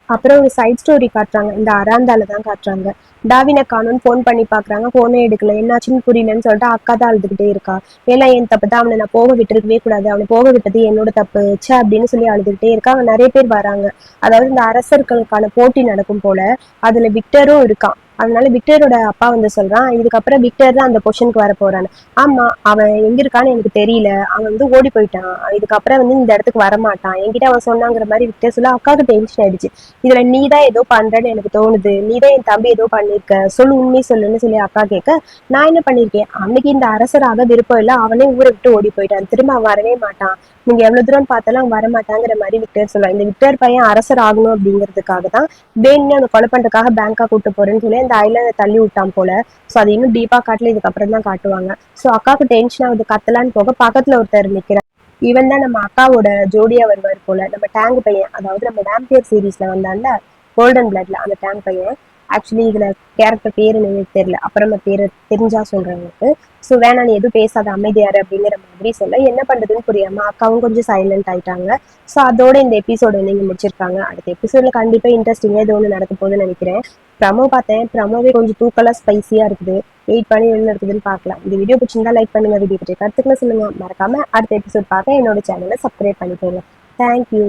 அப்புறம் ஒரு சைட் ஸ்டோரி காட்டுறாங்க. இந்த அராந்தால தான் காட்டுறாங்க. டாவினை காணும்னு ஃபோன் பண்ணி பாக்குறாங்க ஃபோனே எடுக்கல. என்னாச்சுன்னு புரியலன்னு சொல்லிட்டு அக்கா தான் அழுதுகிட்டே இருக்கா. எல்லாம் என் தப்பு தான். அவனை நான் போக விட்டுருக்கவே கூடாது. அவனை போக விட்டது என்னோட தப்பு. ச்சே அப்படின்னு சொல்லி அழுதுகிட்டே இருக்கா அவன் நிறைய பேர் வராங்க. அதாவது இந்த அரசர்களுக்கான போட்டி நடக்கும் போல அதுல விக்டரும் இருக்கான். அதனால விக்டரோட அப்பா வந்து சொல்றான் இதுக்கப்புறம் விக்டர் தான் அந்த பொசிஷனுக்கு வர போறான்னு. ஆமா அவன் எங்க இருக்கான்னு எனக்கு தெரியல. அவன் வந்து ஓடி போயிட்டான். இதுக்கப்புறம் வந்து இந்த இடத்துக்கு வரமாட்டான். என்கிட்ட அவன் சொன்னாங்கிற மாதிரி விக்டர் சொல்ல அக்காவுக்கு டென்ஷன் ஆயிடுச்சு. இதுல நீ தான் ஏதோ பண்றன்னு எனக்கு தோணுது. நீ தான் என் தம்பி ஏதோ பண்ணிருக்க. சொல்லு உண்மை சொல்லுன்னு சொல்லி அக்கா கேட்க நான் என்ன பண்ணிருக்கேன்? அன்னைக்கு இந்த அரசராக விருப்பம் இல்ல. அவனே ஊரை விட்டு ஓடி போயிட்டான். திரும்ப அவன் வரவே மாட்டான். நீங்க எவ்வளவு தூரம் பார்த்தாலும் அவன் வரமாட்டாங்கிற மாதிரி விக்டர் சொல்லுவான் இந்த விக்டர் பையன் அரசர் ஆகணும் அப்படிங்கிறதுக்காக தான் வேணும்னு அந்த கொலை பண்றதுக்காக பேங்கா கூட்டு போறேன்னு சொல்லி வந்து ஐலாண்டை தள்ளி விட்டான் போல. சோ அது இன்னும் டீப்பா காட்டல. இதுக்கப்புறம் தான் காட்டுவாங்க. சோ அக்காவுக்கு டென்ஷன் ஆகுது. கத்தலான்னு போக பக்கத்துல ஒருத்தர் நிக்கிறார். இவன் தான் நம்ம அக்காவோட ஜோடியா வருவார் போல. நம்ம டேங்க் பையன் அதாவது நம்ம டேம்பியர் சீரீஸ்ல வந்தான்ல கோல்டன் பிளட்ல அந்த டேங்க் பையன். ஆக்சுவலி இதுல கேரக்டர் பேரு என்னன்னு தெரியல. அப்புறமா பேரு தெரிஞ்சா சொல்றேன் உங்களுக்கு. ஸோ வேணாம் நீ எதுவும் பேசாத அமைதியாரு அப்படிங்கிற மாதிரி சொல்ல. என்ன பண்றதுன்னு புரியாம அக்காவும் கொஞ்சம் சைலண்ட் ஆயிட்டாங்க. ஸோ அதோட இந்த எபிசோடு நீங்க முடிச்சிருக்காங்க. அடுத்த எபிசோட்ல கண்டிப்பா இன்ட்ரெஸ்டிங்கா இது ஒன்று நடக்க போகுதுன்னு நினைக்கிறேன். ப்ரமோ பார்த்தேன். ப்ரமோவே கொஞ்சம் தூக்கலா ஸ்பைசியா இருக்குது. வெயிட் பண்ணி என்ன இருக்குதுன்னு பார்க்கலாம். இந்த வீடியோ பிடிச்சிருந்தா லைக் பண்ணுங்க. வீடியோ பற்றி கருத்துக்களை சொல்லுங்க. மறக்காம அடுத்த எபிசோட் பார்க்க என்னோட சேனலை சப்ஸ்கிரைப் பண்ணிக்கோங்க. தேங்க்யூ